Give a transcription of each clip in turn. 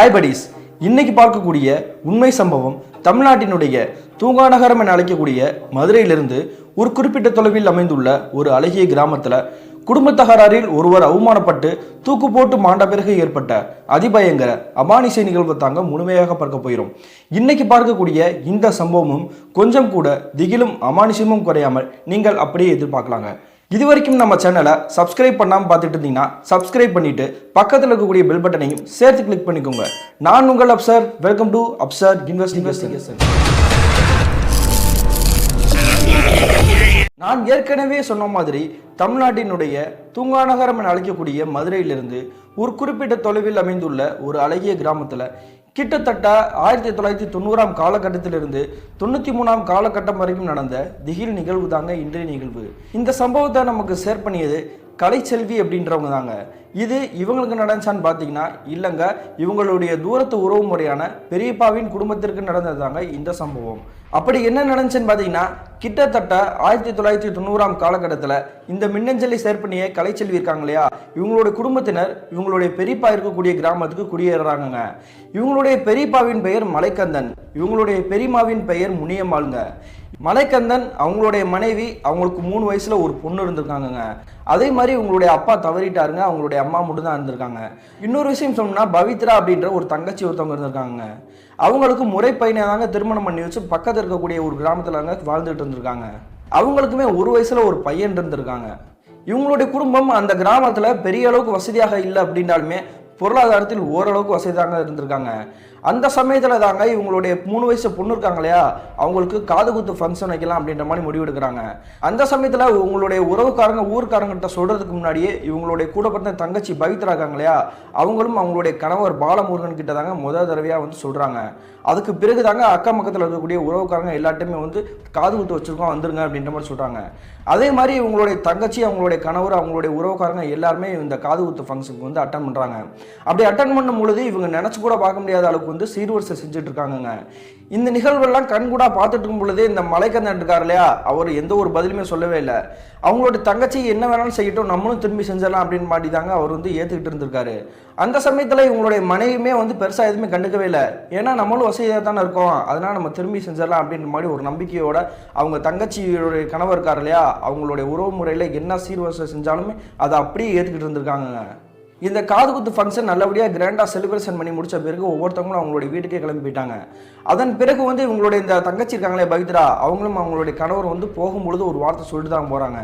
Hi buddies இன்னைக்கு பார்க்கக்கூடிய உண்மை சம்பவம் தமிழ்நாட்டினுடைய தூங்கா நகரம் என அழைக்கக்கூடிய மதுரையிலிருந்து ஒரு குறிப்பிட்ட தொலைவில் அமைந்துள்ள ஒரு அழகிய கிராமத்தில் குடும்ப தகராறில் ஒருவர் அவமானப்பட்டு தூக்கு போட்டு மாண்ட பிறகு ஏற்பட்ட அதிபயங்கர அமானுஷ நிகழ்வு தாங்க முழுமையாக பார்க்க போயிடும் இன்னைக்கு பார்க்கக்கூடிய இந்த சம்பவமும் கொஞ்சம் கூட திகிலும் அமானுஷமும் குறையாமல் நீங்கள் அப்படியே எதிர்பார்க்கலாங்க. இது வரைக்கும் நம்ம சேனலை சப்ஸ்கிரைப் பண்ணாமல் பார்த்துட்டு இருந்தீங்கன்னா சப்ஸ்கிரைப் பண்ணிட்டு பக்கத்தில் இருக்கக்கூடிய பெல் பட்டனையும் சேர்த்து கிளிக் பண்ணிக்கோங்க. நான் உங்கள் Afsar welcome to Afsar investigation நான் ஏற்கனவே சொன்ன மாதிரி தமிழ்நாட்டினுடைய தூங்கா நகரம் என அழைக்கக்கூடிய மதுரையிலிருந்து ஒரு குறிப்பிட்ட தொலைவில் அமைந்துள்ள ஒரு அழகிய கிராமத்தில் கிட்டத்தட்ட ஆயிரத்தி தொள்ளாயிரத்தி தொண்ணூறாம் காலகட்டத்திலிருந்து தொண்ணூற்றி மூணாம் காலகட்டம் வரைக்கும் நடந்த திகில் நிகழ்வு தாங்க இன்றைய நிகழ்வு. இந்த சம்பவத்தை நமக்கு ஷேர் பண்ணியது கலைச்செல்வி அப்படின்றவங்க தாங்க. இது இவங்களுக்கு நடந்துச்சான்னு பார்த்தீங்கன்னா இல்லைங்க. இவங்களுடைய தூரத்து உறவு முறையான பெரியப்பாவின் குடும்பத்திற்கு நடந்ததாங்க இந்த சம்பவம். அப்படி என்ன நடந்துச்சுன்னு பார்த்தீங்கன்னா கிட்டத்தட்ட ஆயிரத்தி தொள்ளாயிரத்தி தொண்ணூறாம் காலகட்டத்தில் இந்த மின்னஞ்சலி ஷேர் கலை செல்வி இருக்காங்க இல்லையா? இவங்களுடைய குடும்பத்தினர் இவங்களுடைய பெரியப்பா இருக்கக்கூடிய கிராமத்துக்கு குடியேறாங்க இவங்களுடைய பெரியப்பாவின் பெயர் மலைக்கந்தன். இவங்களுடைய பெரியமாவின் பெயர் முனியம்மாளுங்க. மலைக்கந்தன் அவங்களுடைய மனைவி அவங்களுக்கு மூணு வயசுல ஒரு பொண்ணு இருந்திருக்காங்கங்க. அதே மாதிரி உங்களுடைய அப்பா தவறிட்டாருங்க அவங்களுடைய அம்மா மட்டும் தான் இருந்திருக்காங்க. இன்னொரு விஷயம் சொன்னோம்னா பவித்ரா அப்படின்ற ஒரு தங்கச்சி ஒருத்தவங்க இருந்திருக்காங்க அவங்களுக்கு முறைப்பையனை தாங்க திருமணம் பண்ணி வச்சு பக்கத்தில் இருக்கக்கூடிய ஒரு கிராமத்தில் தாங்க வாழ்ந்துட்டு இருந்திருக்காங்க. அவங்களுக்குமே ஒரு வயசில் ஒரு பையன் இருந்திருக்காங்க. இவங்களுடைய குடும்பம் அந்த கிராமத்தில் பெரிய அளவுக்கு வசதியாக இல்லை அப்படின்னாலுமே பொருளாதாரத்தில் ஓரளவுக்கு வசதியாக இருந்திருக்காங்க. அந்த சமயத்தில் தாங்க இவங்களுடைய மூணு வயசு பொண்ணு இருக்காங்க இல்லையா அவங்களுக்கு காது குத்து ஃபங்க்ஷன் வைக்கலாம் அப்படின்ற மாதிரி முடிவு எடுக்கிறாங்க. அந்த சமயத்தில் உங்களுடைய உறவுக்காரங்க ஊர்க்காரங்கிட்ட சொல்கிறதுக்கு முன்னாடியே இவங்களுடைய கூட பிறந்த தங்கச்சி பவித்ரா இருக்காங்க இல்லையா அவங்களும் அவங்களுடைய கணவர் பாலமுருகன் கிட்ட தாங்க முதல் தடவையாக வந்து சொல்கிறாங்க அதுக்கு பிறகு தாங்க அக்கம் பக்கத்தில் இருக்கக்கூடிய உறவுக்காரங்க எல்லாத்தையுமே வந்து காது குத்து வச்சுருக்கோம் வந்துருங்க அப்படின்ற மாதிரி சொல்கிறாங்க அதே மாதிரி இவங்களுடைய தங்கச்சி அவங்களுடைய கணவர் அவங்களுடைய உறவுக்காரங்க எல்லாருமே இந்த காது குத்து ஃபங்க்ஷனுக்கு வந்து அட்டன் பண்ணுறாங்க அப்படி அட்டன் பண்ணும் பொழுது இவங்க நினச்சி கூட பார்க்க முடியாத அளவுக்கு வந்து சீர்வரிசை செஞ்சுட்டு இருக்காங்கங்க. இந்த நிகழ்வெல்லாம் கண்கூடாக பார்த்துட்டு இருக்கும் பொழுதே இந்த மலைக்கந்தன் இருக்கார் இல்லையா அவர் எந்த ஒரு பதிலுமே சொல்லவே இல்லை. அவங்களோட தங்கச்சி என்ன வேணாலும் செய்யட்டும் நம்மளும் திரும்பி செஞ்சிடலாம் அப்படின்னு மாட்டி தாங்க அவர் வந்து ஏற்றுக்கிட்டு இருந்திருக்காரு. அந்த சமயத்தில் இவங்களுடைய மனைவியுமே வந்து பெருசாக எதுவுமே கண்டுக்கவே இல்லை. ஏன்னா நம்மளும் வசதியாக தானே இருக்கோம். அதனால் நம்ம திரும்பி செஞ்சிடலாம் அப்படின்ற மாதிரி ஒரு நம்பிக்கையோட அவங்க தங்கச்சியோடைய கணவர் இருக்கார் இல்லையா? அவங்களுடைய உறவு முறையில் என்ன சீர்வரிசை செஞ்சாலுமே அதை அப்படியே ஏற்றுக்கிட்டு இருந்திருக்காங்க இந்த காது குத்து ஃபங்க்ஷன் நல்லபடியாக கிராண்டாக செலிப்ரேஷன் பண்ணி முடித்த பிறகு ஒவ்வொருத்தவங்களும் அவங்களுடைய வீட்டுக்கே கிளம்பி போயிட்டாங்க. அதன் பிறகு வந்து இவங்களுடைய இந்த தங்கச்சி இருக்காங்களே பவித்ரா அவங்களும் அவங்களுடைய கணவர் வந்து போகும்பொழுது ஒரு வார்த்தை சொல்லிட்டு தான் போகிறாங்க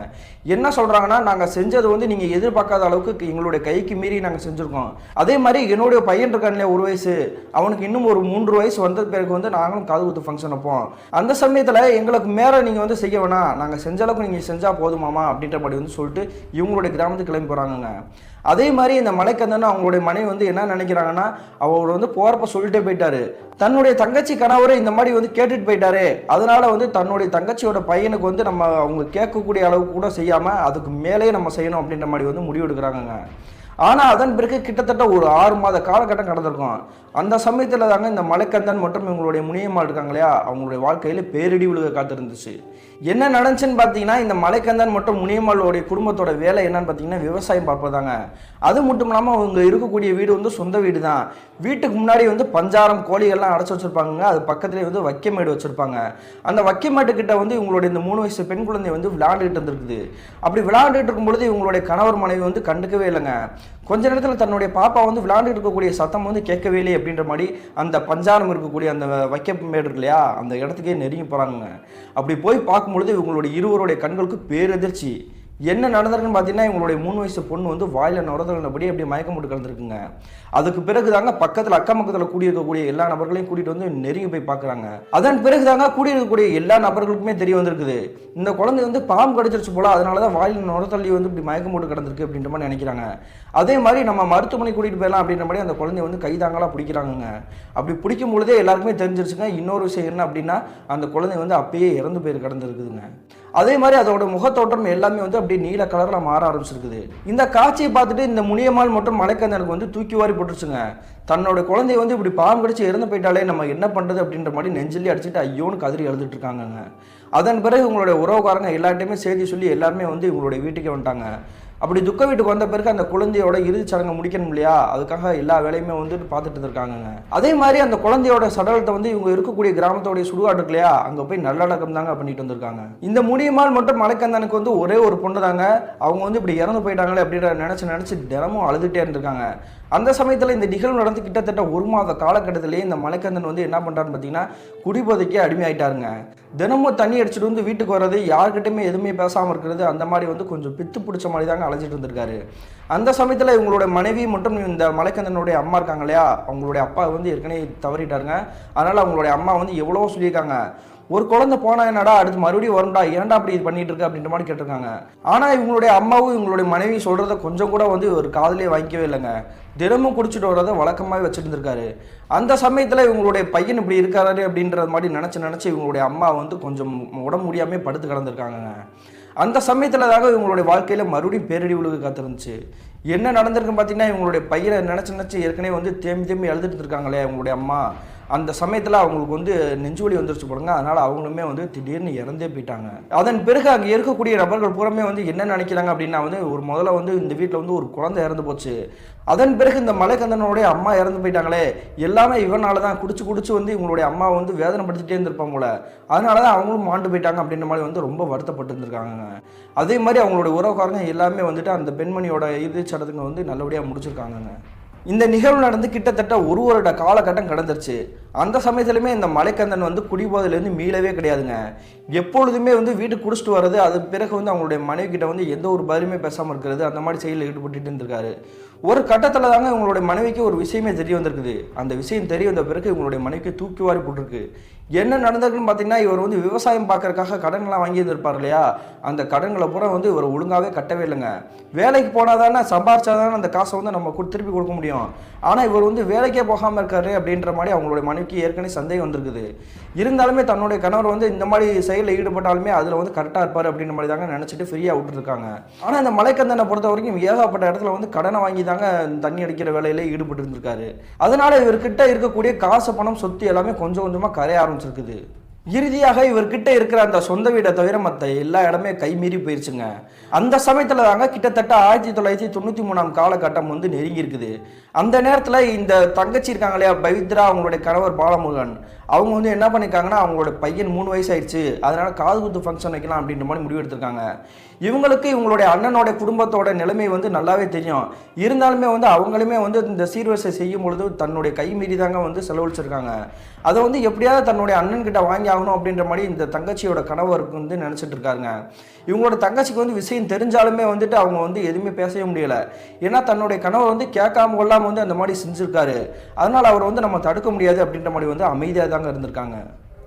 என்ன சொல்கிறாங்கன்னா நாங்கள் செஞ்சது வந்து நீங்கள் எதிர்பார்க்காத அளவுக்கு எங்களுடைய கைக்கு மீறி நாங்கள் செஞ்சுருக்கோம். அதே மாதிரி என்னுடைய பையன் இருக்கானே ஒரு வயசு அவனுக்கு இன்னும் ஒரு மூன்று வயசு வந்த பிறகு வந்து நாங்களும் காது குத்து ஃபங்க்ஷன் வைப்போம். அந்த சமயத்தில் எங்களுக்கு மேலே நீங்கள் வந்து செய்ய வேணாம். நாங்கள் செஞ்ச அளவுக்கு நீங்கள் செஞ்சால் போதுமாமா அப்படின்ற மாதிரி வந்து சொல்லிட்டு இவங்களுடைய கிராமத்துக்கு கிளம்பி போகிறாங்கங்க அதே மாதிரி இந்த மலைக்கந்தன் அவங்களுடைய மனைவி வந்து என்ன நினைக்கிறாங்கன்னா அவர் வந்து போகிறப்ப சொல்லிட்டே போயிட்டாரு. தன்னுடைய தங்கச்சி கணவரை இந்த மாதிரி வந்து கேட்டுட்டு போயிட்டாரு. அதனால வந்து தன்னுடைய தங்கச்சியோட பையனுக்கு வந்து நம்ம அவங்க கேட்கக்கூடிய அளவுக்கு கூட செய்யாமல் அதுக்கு மேலே நம்ம செய்யணும் அப்படின்ற மாதிரி வந்து முடிவு எடுக்கிறாங்கங்க. ஆனால் அதன் பிறகு கிட்டத்தட்ட ஒரு ஆறு மாத காலகட்டம் கடந்திருக்கும். அந்த சமயத்தில் தாங்க இந்த மலைக்கந்தன் மற்றும் இவங்களுடைய முனியம்மா இருக்காங்க இல்லையா அவங்களுடைய வாழ்க்கையில் பேரிடி விழுக காத்திருந்துச்சு. என்ன நடந்துச்சுன்னு பார்த்தீங்கன்னா இந்த மலைக்கந்தன் மற்றும் முனியம்மாளுடைய குடும்பத்தோட வேலை என்னன்னு பார்த்தீங்கன்னா விவசாயம் பார்ப்பதாங்க. அது மட்டும் இல்லாமல் அவங்க இருக்கக்கூடிய வீடு வந்து சொந்த வீடு தான் வீட்டுக்கு முன்னாடி வந்து பஞ்சாரம் கோழிகள்லாம் அடைச்சி வச்சுருப்பாங்க அது பக்கத்துலேயே வந்து வைக்கமேடு வச்சுருப்பாங்க. அந்த வைக்கமேட்டுக்கிட்ட வந்து இவங்களுடைய இந்த மூணு வயசு பெண் குழந்தை வந்து விளையாண்டுகிட்டு இருந்திருக்குது. அப்படி விளையாண்டுட்டு இருக்கும்பொழுது இவங்களுடைய கணவர் மனைவி வந்து கண்டுக்கவே இல்லைங்க. கொஞ்ச நேரத்தில் தன்னுடைய பாப்பா வந்து விளையாண்டுட்டு இருக்கக்கூடிய சத்தம் வந்து கேட்கவே இல்லை அப்படின்ற மாதிரி அந்த பஞ்சாரம் இருக்கக்கூடிய அந்த வைக்கமேடு மேடு இல்லையா அந்த இடத்துக்கே நெருங்கி போகிறாங்க அப்படி போய் பார்க்க பார்க்கும்பொழுது இவங்களுடைய இருவருடைய கண்களுக்கு பேரெதிர்ச்சி. என்ன நடந்திருக்குன்னு பார்த்தீங்கன்னா இவங்களுடைய மூணு வயசு பொண்ணு வந்து வாயில் நுரதலபடி அப்படியே மயக்கம் போட்டு கலந்துருக்குங்க. அதுக்கு பிறகு தாங்க பக்கத்தில் அக்கம் பக்கத்தில் கூடியிருக்கக்கூடிய எல்லா நபர்களையும் கூட்டிகிட்டு வந்து நெருங்கி போய் பார்க்குறாங்க. அதன் பிறகு தாங்க கூடியிருக்கக்கூடிய எல்லா நபர்களுக்குமே தெரிய வந்திருக்குது. இந்த குழந்தை வந்து பாம்பு கடிச்சிருச்சு போல அதனால தான் வாயில் நுரத்தள்ளி வந்து இப்படி மயக்கம் போட்டு கிடந்திருக்கு அப்படின்ற மாதிரி நினைக்கிறாங்க. அதே மாதிரி நம்ம மருத்துவமனை கூட்டிகிட்டு போயிடலாம் அப்படின்ற மாதிரி அந்த குழந்தைய வந்து கைதாங்களாக பிடிக்கிறாங்கங்க. அப்படி பிடிக்கும் பொழுதே எல்லாருக்குமே தெரிஞ்சிருச்சுங்க. இன்னொரு விஷயம் என்ன அப்படின்னா அந்த குழந்தை வந்து அப்பயே இறந்து போய் கிடந்திருக்குதுங்க. அதே மாதிரி அதோட முகத்தோற்றம் எல்லாமே வந்து அப்படியே நீல கலரில் மாற ஆரம்பிச்சிருக்குது. இந்த காட்சியை பார்த்துட்டு இந்த முனியம்மாள் மற்றும் மலைக்கந்தனுக்கு வந்து தூக்கி வாரி போட்டுருச்சுங்க. தன்னோட குழந்தைய வந்து இப்படி பாவம் கடிச்சு இறந்து போயிட்டாலே நம்ம என்ன பண்ணுறது அப்படின்ற மாதிரி நெஞ்சிலே அடிச்சுட்டு ஐயோன்னு கதறி எழுதிட்டு இருக்காங்கங்க அதன் பிறகு உங்களுடைய உறவுக்காரங்க எல்லாட்டையுமே செய்தி சொல்லி எல்லாருமே வந்து இவங்களுடைய வீட்டுக்கே வந்துட்டாங்க. அப்படி துக்க வீட்டுக்கு வந்த பிறகு அந்த குழந்தையோட இறுதிச் சடங்கை முடிக்கணும் இல்லையா? அதுக்காக எல்லா வேலையுமே வந்துட்டு பார்த்துட்டு இருக்காங்க அதே மாதிரி அந்த குழந்தையோட சடலத்தை வந்து இவங்க இருக்கக்கூடிய கிராமத்தோடைய சுடுகாடு இருக்கு இல்லையா? அங்க போய் நல்லடக்கம் தாங்க பண்ணிட்டு வந்திருக்காங்க. இந்த முடியுமால் மட்டும் மலைக்கந்தனுக்கு வந்து ஒரே ஒரு பொண்ணு தாங்க அவங்க வந்து இப்படி இறந்து போயிட்டாங்களே அப்படின்ற நினைச்சு நினைச்சு தினமும் அழுதுட்டே இருந்திருக்காங்க. அந்த சமயத்தில் இந்த நிகழ்வு நடந்து கிட்டத்தட்ட ஒரு மாத காலகட்டத்திலேயே இந்த மலைக்கந்தன் வந்து என்ன பண்ணுறான்னு பார்த்தீங்கன்னா குடிபோதைக்கே அடிமையாயிட்டாருங்க. தினமும் தண்ணி அடிச்சுட்டு வந்து வீட்டுக்கு வர்றது யார்கிட்டையுமே எதுவுமே பேசாமல் இருக்கிறது அந்த மாதிரி வந்து கொஞ்சம் பித்து பிடிச்ச மாதிரி தாங்க அலைஞ்சிட்டு இருந்திருக்காரு. அந்த சமயத்தில் இவங்களோட மனைவி மற்றும் இந்த மலைக்கந்தனுடைய அம்மா இருக்காங்க இல்லையா? அவங்களுடைய அப்பா வந்து ஏற்கனவே தவறிட்டாருங்க. அதனால் அவங்களுடைய அம்மா வந்து எவ்வளவோ சொல்லியிருக்காங்க. ஒரு குழந்தை போனா என்னடா அடுத்து மறுபடியும் வரும்டா ஏன்டா அப்படி இது பண்ணிட்டு இருக்க அப்படின்ற மாதிரி கேட்டிருக்காங்க. ஆனால் இவங்களுடைய அம்மாவும் இவங்களுடைய மனைவி சொல்கிறத கொஞ்சம் கூட வந்து ஒரு காதலே வாங்கிக்கவே இல்லைங்க. தினமும் குடிச்சிட்டு வர்றதை வழக்கமாகவே வச்சுருந்துருக்காரு. அந்த சமயத்தில் இவங்களுடைய பையன் இப்படி இருக்காரு அப்படின்றது மாதிரி நினச்சி நினச்சி இவங்களுடைய அம்மா வந்து கொஞ்சம் உடம்பு முடியாமல் படுத்து கிடந்திருக்காங்க அந்த சமயத்தில் தாங்க இவங்களுடைய வாழ்க்கையில் மறுபடியும் பேரடி விழுக காத்திருந்துச்சு. என்ன நடந்திருக்குன்னு பார்த்தீங்கன்னா இவங்களுடைய பையனை நினச்சி நினச்சி ஏற்கனவே வந்து தேம்பி தேம்பி எழுதிட்டு இருக்காங்களே அவங்களுடைய அம்மா. அந்த சமயத்தில் அவங்களுக்கு வந்து நெஞ்சுவலி வந்துருச்சு போடுங்க அதனால் அவங்களுமே வந்து திடீர்னு இறந்தே போயிட்டாங்க. அதன் பிறகு அங்கே இருக்கக்கூடிய நபர்கள் புறமே வந்து என்ன நினைக்கிறாங்க அப்படின்னா வந்து ஒரு முதல்ல வந்து இந்த வீட்டில் வந்து ஒரு குழந்தை இறந்து போச்சு. அதன் பிறகு இந்த மலைக்கந்தனுடைய அம்மா இறந்து போயிட்டாங்களே. எல்லாமே இவனால தான் குடிச்சு குடிச்சு வந்து இவங்களுடைய அம்மா வந்து வேதனைப்படுத்திட்டே இருந்திருப்பாங்க போல. அதனால தான் அவங்களும் மாண்டு போயிட்டாங்க அப்படின்ற மாதிரி வந்து ரொம்ப வருத்தப்பட்டு இருந்திருக்காங்க அதே மாதிரி அவங்களுடைய உறவுக்காரங்க எல்லாமே வந்துட்டு அந்த பெண்மணியோட இறுதிச் சடங்குங்க வந்து நல்லபடியாக முடிச்சிருக்காங்கங்க. இந்த நிகழ்வு நடந்து கிட்டத்தட்ட ஒரு வருட காலகட்டம் கடந்துருச்சு. அந்த சமயத்துலையுமே இந்த மலைக்கந்தன் வந்து குடிபோதையிலேருந்து மீளவே கிடையாதுங்க. எப்பொழுதுமே வந்து வீட்டுக்கு குடிச்சிட்டு வர்றது அது பிறகு வந்து அவங்களுடைய மனைவி கிட்ட வந்து எந்த ஒரு பதிலுமே பேசாமல் இருக்கிறது அந்த மாதிரி செயலில் ஈடுபட்டு இருந்திருக்காரு. ஒரு கட்டத்தில் தாங்க இவங்களுடைய மனைவிக்கு ஒரு விஷயமே தெரிய வந்திருக்குது. அந்த விஷயம் தெரிய வந்த பிறகு இவங்களுடைய மனைவிக்கு தூக்கி வாரி போட்டிருக்கு. என்ன நடந்திருக்குன்னு பார்த்தீங்கன்னா இவர் வந்து விவசாயம் பார்க்கறக்காக கடன்லாம் வாங்கி இருந்திருப்பார் இல்லையா? அந்த கடன்களை பூரா வந்து இவர் ஒழுங்காகவே கட்டவே இல்லைங்க. வேலைக்கு போனால் தானே சம்பாரிச்சாதானே அந்த காசை வந்து நம்ம திருப்பி கொடுக்க முடியும். ஆனால் இவர் வந்து வேலைக்கே போகாமல் இருக்காரு அப்படின்ற மாதிரி அவங்களுடைய மனைவிக்கு ஏற்கனவே சந்தேகம் வந்திருக்குது. இருந்தாலுமே தன்னுடைய கணவர் வந்து இந்த மாதிரி செயலில் ஈடுபட்டாலுமே அதில் வந்து கரெக்டாக இருப்பார் அப்படின்ற மாதிரி தாங்க நினச்சிட்டு ஃப்ரீயாக விட்டுருக்காங்க. ஆனால் இந்த மலைக்கந்தனை பொறுத்த வரைக்கும் ஏகப்பட்ட இடத்துல வந்து கடனை வாங்கி தாங்க தண்ணி அடிக்கிற வேலையில ஈடுபட்டு இருந்திருக்காரு. அதனால இவர்கிட்ட இருக்கக்கூடிய காசு பணம் சொத்து எல்லாமே கொஞ்சம் கொஞ்சமாக கரைய ஆரம்பிச்சிருக்குது இறுதியாக இவர்கிட்ட இருக்கிற அந்த சொந்த வீடை தவிர மற்ற எல்லா இடமே கைமீறி போயிருச்சுங்க. அந்த சமயத்தில் தாங்க கிட்டத்தட்ட ஆயிரத்தி தொள்ளாயிரத்தி தொண்ணூற்றி மூணாம் காலகட்டம் வந்து நெருங்கி இருக்குது. அந்த நேரத்தில் இந்த தங்கச்சி இருக்காங்க இல்லையா பவித்ரா அவங்களுடைய கணவர் பாலமுருகன் அவங்க வந்து என்ன பண்ணியிருக்காங்கன்னா அவங்களோட பையன் மூணு வயசு ஆயிடுச்சு அதனால காது குத்து ஃபங்க்ஷன் வைக்கலாம் அப்படின்ற மாதிரி முடிவு எடுத்திருக்காங்க. இவங்களுக்கு இவங்களுடைய அண்ணனோட குடும்பத்தோட நிலைமை வந்து நல்லாவே தெரியும். இருந்தாலுமே வந்து அவங்களுமே வந்து இந்த சீர்வரிசை செய்யும் பொழுது தன்னுடைய கை மீறி தாங்க வந்து செலவழிச்சிருக்காங்க. அதை வந்து எப்படியாவது தன்னுடைய அண்ணன் கிட்ட வாங்கி ஆகணும் அப்படின்ற மாதிரி இந்த தங்கச்சியோட கணவருக்கு வந்து நினச்சிட்டு இருக்காருங்க. இவங்களோட தங்கச்சிக்கு வந்து விஷயம் தெரிஞ்சாலுமே வந்துட்டு அவங்க வந்து எதுவுமே பேசவே முடியல. ஏன்னா தன்னுடைய கனவை வந்து கேட்காம கொள்ளாமல் வந்து அந்த மாதிரி செஞ்சுருக்காரு. அதனால் அவர் வந்து நம்ம தடுக்க முடியாது அப்படின்ற மாதிரி வந்து அமைதியாக தாங்க இருந்திருக்காங்க.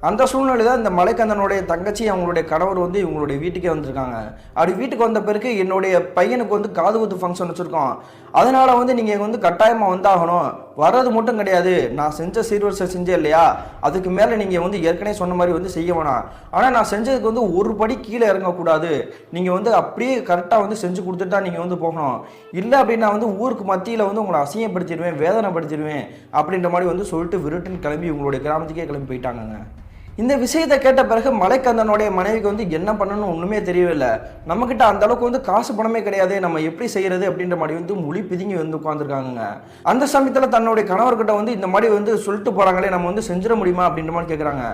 அந்த சூழ்நிலை தான் இந்த மலைக்கந்தனுடைய தங்கச்சி அவங்களுடைய கணவர் வந்து இவங்களுடைய வீட்டுக்கே வந்திருக்காங்க. அப்படி வீட்டுக்கு வந்த பிறகு என்னுடைய பையனுக்கு வந்து காது குத்து ஃபங்க்ஷன் வச்சுருக்கோம் அதனால் வந்து நீங்கள் வந்து கட்டாயமாக வந்தாகணும். வர்றது மட்டும் கிடையாது. நான் செஞ்ச சீர்வரிசை செஞ்சேன் இல்லையா? அதுக்கு மேலே நீங்கள் வந்து ஏற்கனவே சொன்ன மாதிரி வந்து செய்ய வேணாம். ஆனால் நான் செஞ்சதுக்கு வந்து ஒரு படி கீழே இறங்கக்கூடாது. நீங்கள் வந்து அப்படியே கரெக்டாக வந்து செஞ்சு கொடுத்துட்டு தான் நீங்கள் வந்து போகணும். இல்லை அப்படின்னா வந்து ஊருக்கு மத்தியில் வந்து உங்களை அசிங்கப்படுத்திடுவேன் வேதனைப்படுத்திடுவேன் அப்படின்ற மாதிரி வந்து சொல்லிட்டு விருட்டுன்னு கிளம்பி உங்களுடைய கிராமத்துக்கே கிளம்பி போயிட்டாங்கங்க. இந்த விஷயத்தை கேட்ட பிறகு மலைக்கந்தனுடைய மனைவிக்கு வந்து என்ன பண்ணணும்னு ஒன்றுமே தெரியவில்லை. நம்மக்கிட்ட அந்த அளவுக்கு வந்து காசு பணமே கிடையாது நம்ம எப்படி செய்கிறது அப்படின்ற மாதிரி வந்து மொழி பிதுங்கி வந்து உட்காந்துருக்காங்க அந்த சமயத்தில் தன்னுடைய கணவர்கிட்ட வந்து இந்த மாதிரி வந்து சொல்லிட்டு போகிறாங்களே நம்ம வந்து செஞ்சிட முடியுமா அப்படின்ற மாதிரி கேட்குறாங்க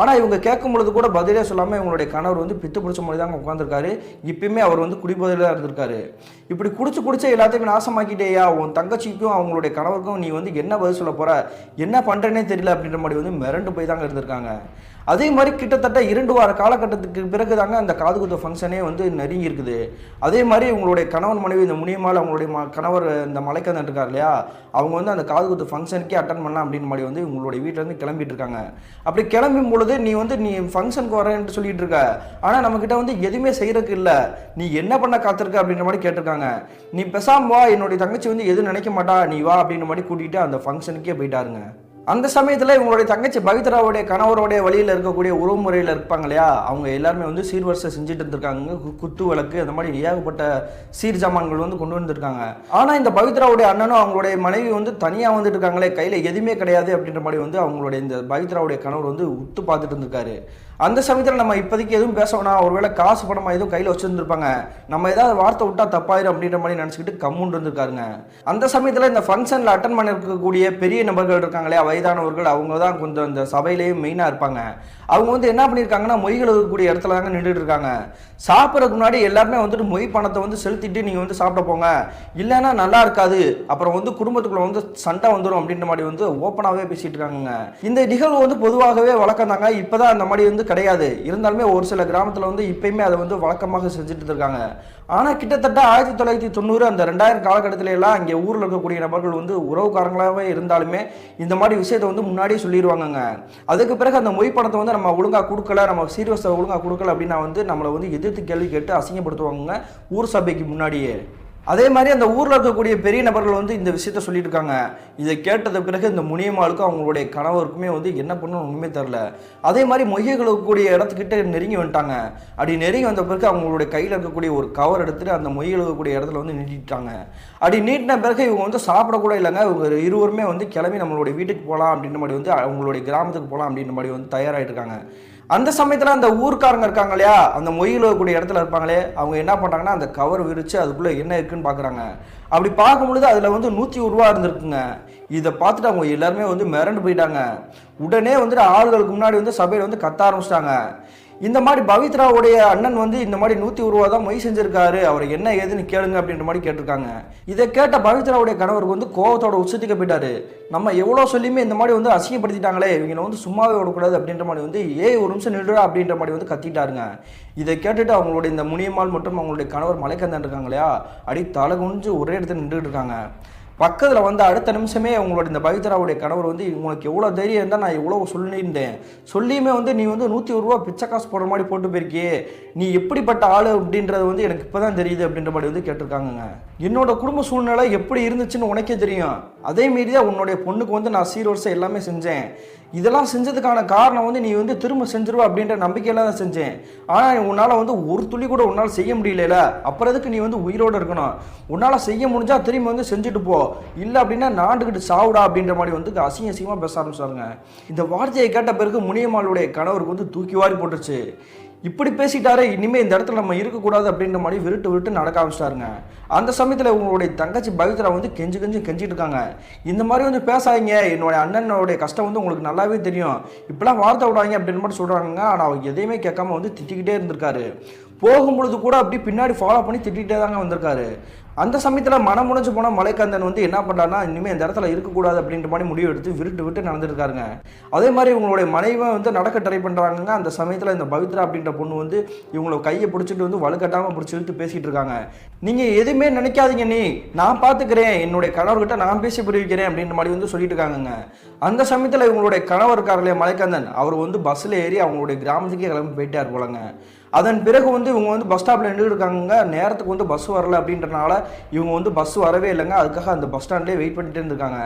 ஆனால் இவங்க கேட்கும் பொழுது கூட பதிலே சொல்லாமல் இவங்களுடைய கணவர் வந்து பித்து பிடிச்ச மாதிரி தான் உட்காந்துருக்காரு இப்பயுமே அவர் வந்து குடிபோதையில் தான் இருந்திருக்காரு. இப்படி குடிச்சு குடிச்ச எல்லாத்தையுமே நாசமாக்கிட்டேயா? உன் தங்கச்சிக்கும் அவங்களுடைய கணவருக்கும் நீ வந்து என்ன பதில் சொல்ல போகிற என்ன பண்ணுறேனே தெரியல அப்படின்ற மாதிரி வந்து மிரண்டு போய் தாங்க இருந்திருக்காங்க. அதே மாதிரி கிட்டத்தட்ட இரண்டு வார காலகட்டத்துக்கு பிறகு தாங்க அந்த காது குத்து ஃபங்க்ஷனே வந்து நெருங்கி இருக்குது அதே மாதிரி உங்களுடைய கணவன் மனைவி இந்த முனியமால் அவங்களுடைய ம கணவர் இந்த மலைக்கந்தன் இருக்கார் இல்லையா? அவங்க வந்து அந்த காது குத்து ஃபங்க்ஷனுக்கே அட்டன் பண்ணலாம் அப்படின்னு மாதிரி வந்து உங்களுடைய வீட்டிலேருந்து கிளம்பிட்டு இருக்காங்க அப்படி கிளம்பும் பொழுது நீ வந்து நீ ஃபங்க்ஷனுக்கு வரேன்ட்டு சொல்லிட்டு இருக்க. ஆனால் நம்மக்கிட்ட வந்து எதுவுமே செய்கிறதுக்கு இல்லை. நீ என்ன பண்ண காத்திருக்க அப்படின்ற மாதிரி கேட்டிருக்காங்க. நீ பெசாம் வா என்னுடைய தங்கச்சி வந்து எதுவும் நினைக்க மாட்டா. நீ வா அப்படின்ற மாதிரி கூட்டிகிட்டு அந்த ஃபங்க்ஷனுக்கே போயிட்டாருங்க. அந்த சமயத்தில் இவங்களுடைய தங்கச்சி பவித்ராவுடைய கணவருடைய வழியில் இருக்கக்கூடிய உறவுமுறையில் இருப்பாங்க இல்லையா? அவங்க எல்லாருமே வந்து சீர்வரிசை செஞ்சுட்டு இருந்திருக்காங்க. கு- குத்து விளக்கு அந்த மாதிரி ஏகப்பட்ட சீர் ஜாமான்கள் வந்து கொண்டு வந்திருக்காங்க. ஆனால் இந்த பவித்ராவுடைய அண்ணனும் அவங்களுடைய மனைவி வந்து தனியாக வந்துட்டு இருக்காங்களே கையில் எதுவுமே கிடையாது அப்படின்ற மாதிரி வந்து அவங்களுடைய இந்த பவித்ராவுடைய கணவர் வந்து உத்து பார்த்துட்டு இருந்திருக்காரு. அந்த சமயத்தில் நம்ம இப்போதைக்கு எதுவும் பேச வேணாம் ஒருவேளை காசு பணமாக எதுவும் கையில் வச்சுருந்துருப்பாங்க. நம்ம ஏதாவது வார்த்தை விட்டா தப்பாயிரும் அப்படின்ற மாதிரி நினச்சிக்கிட்டு கம்முன்னு இருந்திருக்காருங்க. அந்த சமயத்தில் இந்த ஃபங்க்ஷனில் அட்டன் பண்ணிருக்கக்கூடிய பெரிய நபர்கள் இருக்காங்களே வயதானவர்கள் அவங்க தான் கொஞ்சம் இந்த சபையிலேயே மெயினாக இருப்பாங்க. அவங்க வந்து என்ன பண்ணியிருக்காங்கன்னா மொய்கள் இருக்கக்கூடிய இடத்துல தாங்க நின்றுட்டு இருக்காங்க. சாப்பிட்றதுக்கு முன்னாடி எல்லாருமே வந்துட்டு மொய் பணத்தை வந்து செலுத்திட்டு நீங்கள் வந்து சாப்பிட போங்க. இல்லைன்னா நல்லா இருக்காது. அப்புறம் வந்து குடும்பத்துக்குள்ளே வந்து சண்டை வந்துடும் அப்படின்ற மாதிரி வந்து ஓப்பனாகவே பேசிகிட்டு இருக்காங்க இந்த நிகழ்வு வந்து பொதுவாகவே வழக்கம் தாங்க இப்போ தான் அந்த மாதிரி வந்து கிடையாது. இருந்தாலுமே ஒரு சில கிராமத்தில் வந்து இப்பயுமே அதை வந்து வழக்கமாக செஞ்சுட்டு இருக்காங்க. ஆனால் கிட்டத்தட்ட ஆயிரத்தி தொள்ளாயிரத்தி தொண்ணூறு அந்த ரெண்டாயிரம் காலகட்டத்தில எல்லாம் இங்கே ஊரில் இருக்கக்கூடிய நபர்கள் வந்து உறவுக்காரங்களாகவே இருந்தாலுமே இந்த மாதிரி விஷயத்தை வந்து முன்னாடியே சொல்லிடுவாங்கங்க அதுக்கு பிறகு அந்த மொய் பணத்தை வந்து நம்ம ஒழுங்காக கொடுக்கல நம்ம சீரியஸை ஒழுங்காக கொடுக்கல அப்படின்னா வந்து நம்மளை வந்து எதிர்த்து கேள்வி கேட்டு அசிங்கப்படுத்துவாங்க ஊர் சபைக்கு முன்னாடியே. அதே மாதிரி அந்த ஊரில் இருக்கக்கூடிய பெரிய நபர்கள் வந்து இந்த விஷயத்த சொல்லிட்டு இருக்காங்க. இதை கேட்டது பிறகு இந்த முனியம்மாளுக்கும் அவங்களுடைய கணவருக்குமே வந்து என்ன பண்ணணும் ஒன்றுமே தெரில அதே மாதிரி மொய்யகள் இருக்கக்கூடிய இடத்துக்கிட்ட நெருங்கி வந்துட்டாங்க. அப்படி நெருங்கி வந்த பிறகு அவங்களுடைய கையில் இருக்கக்கூடிய ஒரு கவர் எடுத்துட்டு அந்த மொய்கள் இருக்கக்கூடிய இடத்துல வந்து நீட்டிட்டாங்க. அப்படி நீட்டின பிறகு இவங்க வந்து சாப்பிடக்கூட இல்லைங்க. இவங்க இருவருமே வந்து கிளம்பி நம்மளுடைய வீட்டுக்கு போகலாம் அப்படின்ற மாதிரி வந்து அவங்களுடைய கிராமத்துக்கு போகலாம் அப்படின்ற மாதிரி வந்து தயாராகிட்டு இருக்காங்க. அந்த சமயத்தில் அந்த ஊர்க்காரங்க இருக்காங்க இல்லையா அந்த மொயில் கூடிய இடத்துல இருப்பாங்களே அவங்க என்ன பண்ணுறாங்கன்னா அந்த கவர் விரித்து அதுக்குள்ளே என்ன இருக்குன்னு பார்க்குறாங்க அப்படி பார்க்கும்பொழுது அதில் வந்து நூற்றி ஒருவா ரூபா இருந்திருக்குங்க. இதை பார்த்துட்டு அவங்க எல்லாருமே வந்து மிரண்டு போயிட்டாங்க. உடனே வந்துட்டு ஆளுகளுக்கு முன்னாடி வந்து சபையில் வந்து கத்த ஆரம்பிச்சிட்டாங்க. இந்த மாதிரி பவித்ராவுடைய அண்ணன் வந்து இந்த மாதிரி நூற்றி ஒரு ரூபா தான் மொய் செஞ்சிருக்காரு. அவர் என்ன ஏதுன்னு கேளுங்க அப்படின்ற மாதிரி கேட்டிருக்காங்க. இதை கேட்ட பவித்ராவுடைய கணவருக்கு வந்து கோவத்தோட உச்சத்துக்கு போயிட்டாரு. நம்ம எவ்வளோ சொல்லியுமே இந்த மாதிரி வந்து அசிங்கப்படுத்திட்டாங்களே இவங்க வந்து சும்மாவே விடக்கூடாது அப்படின்ற மாதிரி வந்து ஏ ஒரு நிமிஷம் நின்றுடா அப்படின்ற மாதிரி வந்து கத்திட்டாருங்க. இதை கேட்டுட்டு அவங்களுடைய இந்த முனியம்மாள் மற்றும் அவங்களுடைய கணவர் மலைக்கந்தன் இருக்காங்க இல்லையா? அடி தலை குனிஞ்சு ஒரே இடத்துல நின்றுட்டு இருக்காங்க. பக்கத்தில் வந்து அடுத்த நிமிஷமே உங்களோட இந்த பவித்ராவுடைய கணவர் வந்து உங்களுக்கு எவ்வளோ தைரியம் இருந்தால் நான் இவ்வளோ சொல்லியிருந்தேன். சொல்லியுமே வந்து நீ வந்து நூற்றி ஒரு ரூபா பிச்சை காசு போடுற மாதிரி போட்டு போயிருக்கியே. நீ எப்படிப்பட்ட ஆள் அப்படின்றது வந்து எனக்கு இப்போ தான் தெரியுது அப்படின்ற மாதிரி வந்து கேட்டிருக்காங்கங்க. என்னோட குடும்ப சூழ்நிலை எப்படி இருந்துச்சுன்னு உனக்கே தெரியும். அதே மீறி தான் உன்னுடைய பொண்ணுக்கு வந்து நான் சீர்வரிசை எல்லாமே செஞ்சேன். இதெல்லாம் செஞ்சதுக்கான காரணம் வந்து நீ வந்து திரும்ப செஞ்சிருவ அப்படின்ற நம்பிக்கையில தான் செஞ்சேன். ஆனால் உன்னால் வந்து ஒரு துளி கூட உன்னால் செய்ய முடியல அப்புறம் எதுக்கு நீ வந்து உயிரோடு இருக்கணும்? உன்னால் செய்ய முடிஞ்சா திரும்பி வந்து செஞ்சுட்டு போ. இல்லை அப்படின்னா நாண்டுக்கிட்டு சாவுடா அப்படின்ற மாதிரி வந்து அசிங்க அசிங்கமாக பேச ஆரம்பிச்சாருங்க இந்த வார்த்தையை கேட்ட பிறகு முனியம்மாளுடைய கணவருக்கு வந்து தூக்கி வாரி போட்டுருச்சு. இப்படி பேசிட்டாரு இனிமேல் இந்த இடத்துல நம்ம இருக்கக்கூடாது அப்படின்ற மாதிரி விருட்டு விருட்டு நடக்க ஆரம்பிச்சிட்டாருங்க. அந்த சமயத்தில் உங்களுடைய தங்கச்சி பவித்ரா வந்து கெஞ்சு கெஞ்சு கெஞ்சிட்டு இருக்காங்க. இந்த மாதிரி வந்து பேசாதீங்க. என்னுடைய அண்ணனோடைய கஷ்டம் வந்து உங்களுக்கு நல்லாவே தெரியும். இப்பெல்லாம் வார்த்தை விடாங்க அப்படின்னு மட்டும் சொல்கிறாங்க ஆனால் அவர் எதையுமே கேட்காம வந்து திட்டிக்கிட்டே இருந்திருக்காரு. போகும்பொழுது கூட அப்படி பின்னாடி ஃபாலோ பண்ணி திட்டிகிட்டே தாங்க வந்திருக்காரு. அந்த சமயத்தில் மனம் முடிஞ்சு போன மலைக்கந்தன் வந்து என்ன பண்ணுறாருன்னா இனிமேல் இந்த இடத்துல இருக்கக்கூடாது அப்படின்ற மாதிரி முடிவு எடுத்து விருட்டு விட்டு நடந்துருக்காருங்க. அதே மாதிரி இவங்களுடைய மனைவி வந்து நடக்க ட்ரை பண்ணுறாங்க அந்த சமயத்தில் இந்த பவித்ரா அப்படின்ற பொண்ணு வந்து இவங்கள கையை பிடிச்சிட்டு வந்து வலுக்கட்டாமல் பிடிச்சி இழுத்து பேசிகிட்டு இருக்காங்க. நீங்கள் எதுவுமே நினைக்காதீங்க நீ. நான் பார்த்துக்கிறேன் என்னுடைய கணவர்கிட்ட நான் பேசி புரிவிக்கிறேன் அப்படின்ற மாதிரி வந்து சொல்லிட்டு இருக்காங்கங்க. அந்த சமயத்தில் இவங்களுடைய கணவர் இருக்கார் இல்லையா மலைக்கந்தன். அவர் வந்து பஸ்ஸில் ஏறி அவங்களுடைய கிராமத்துக்கே கிளம்பி போயிட்டார் போலங்க. அதன் பிறகு வந்து இவங்க வந்து பஸ் ஸ்டாப்பில் நின்றுருக்காங்க நேரத்துக்கு வந்து பஸ் வரல அப்படின்றனால இவங்க வந்து பஸ் வரவே இல்லைங்க. அதுக்காக அந்த பஸ் ஸ்டாண்ட்லேயே வெயிட் பண்ணிட்டு இருந்திருக்காங்க.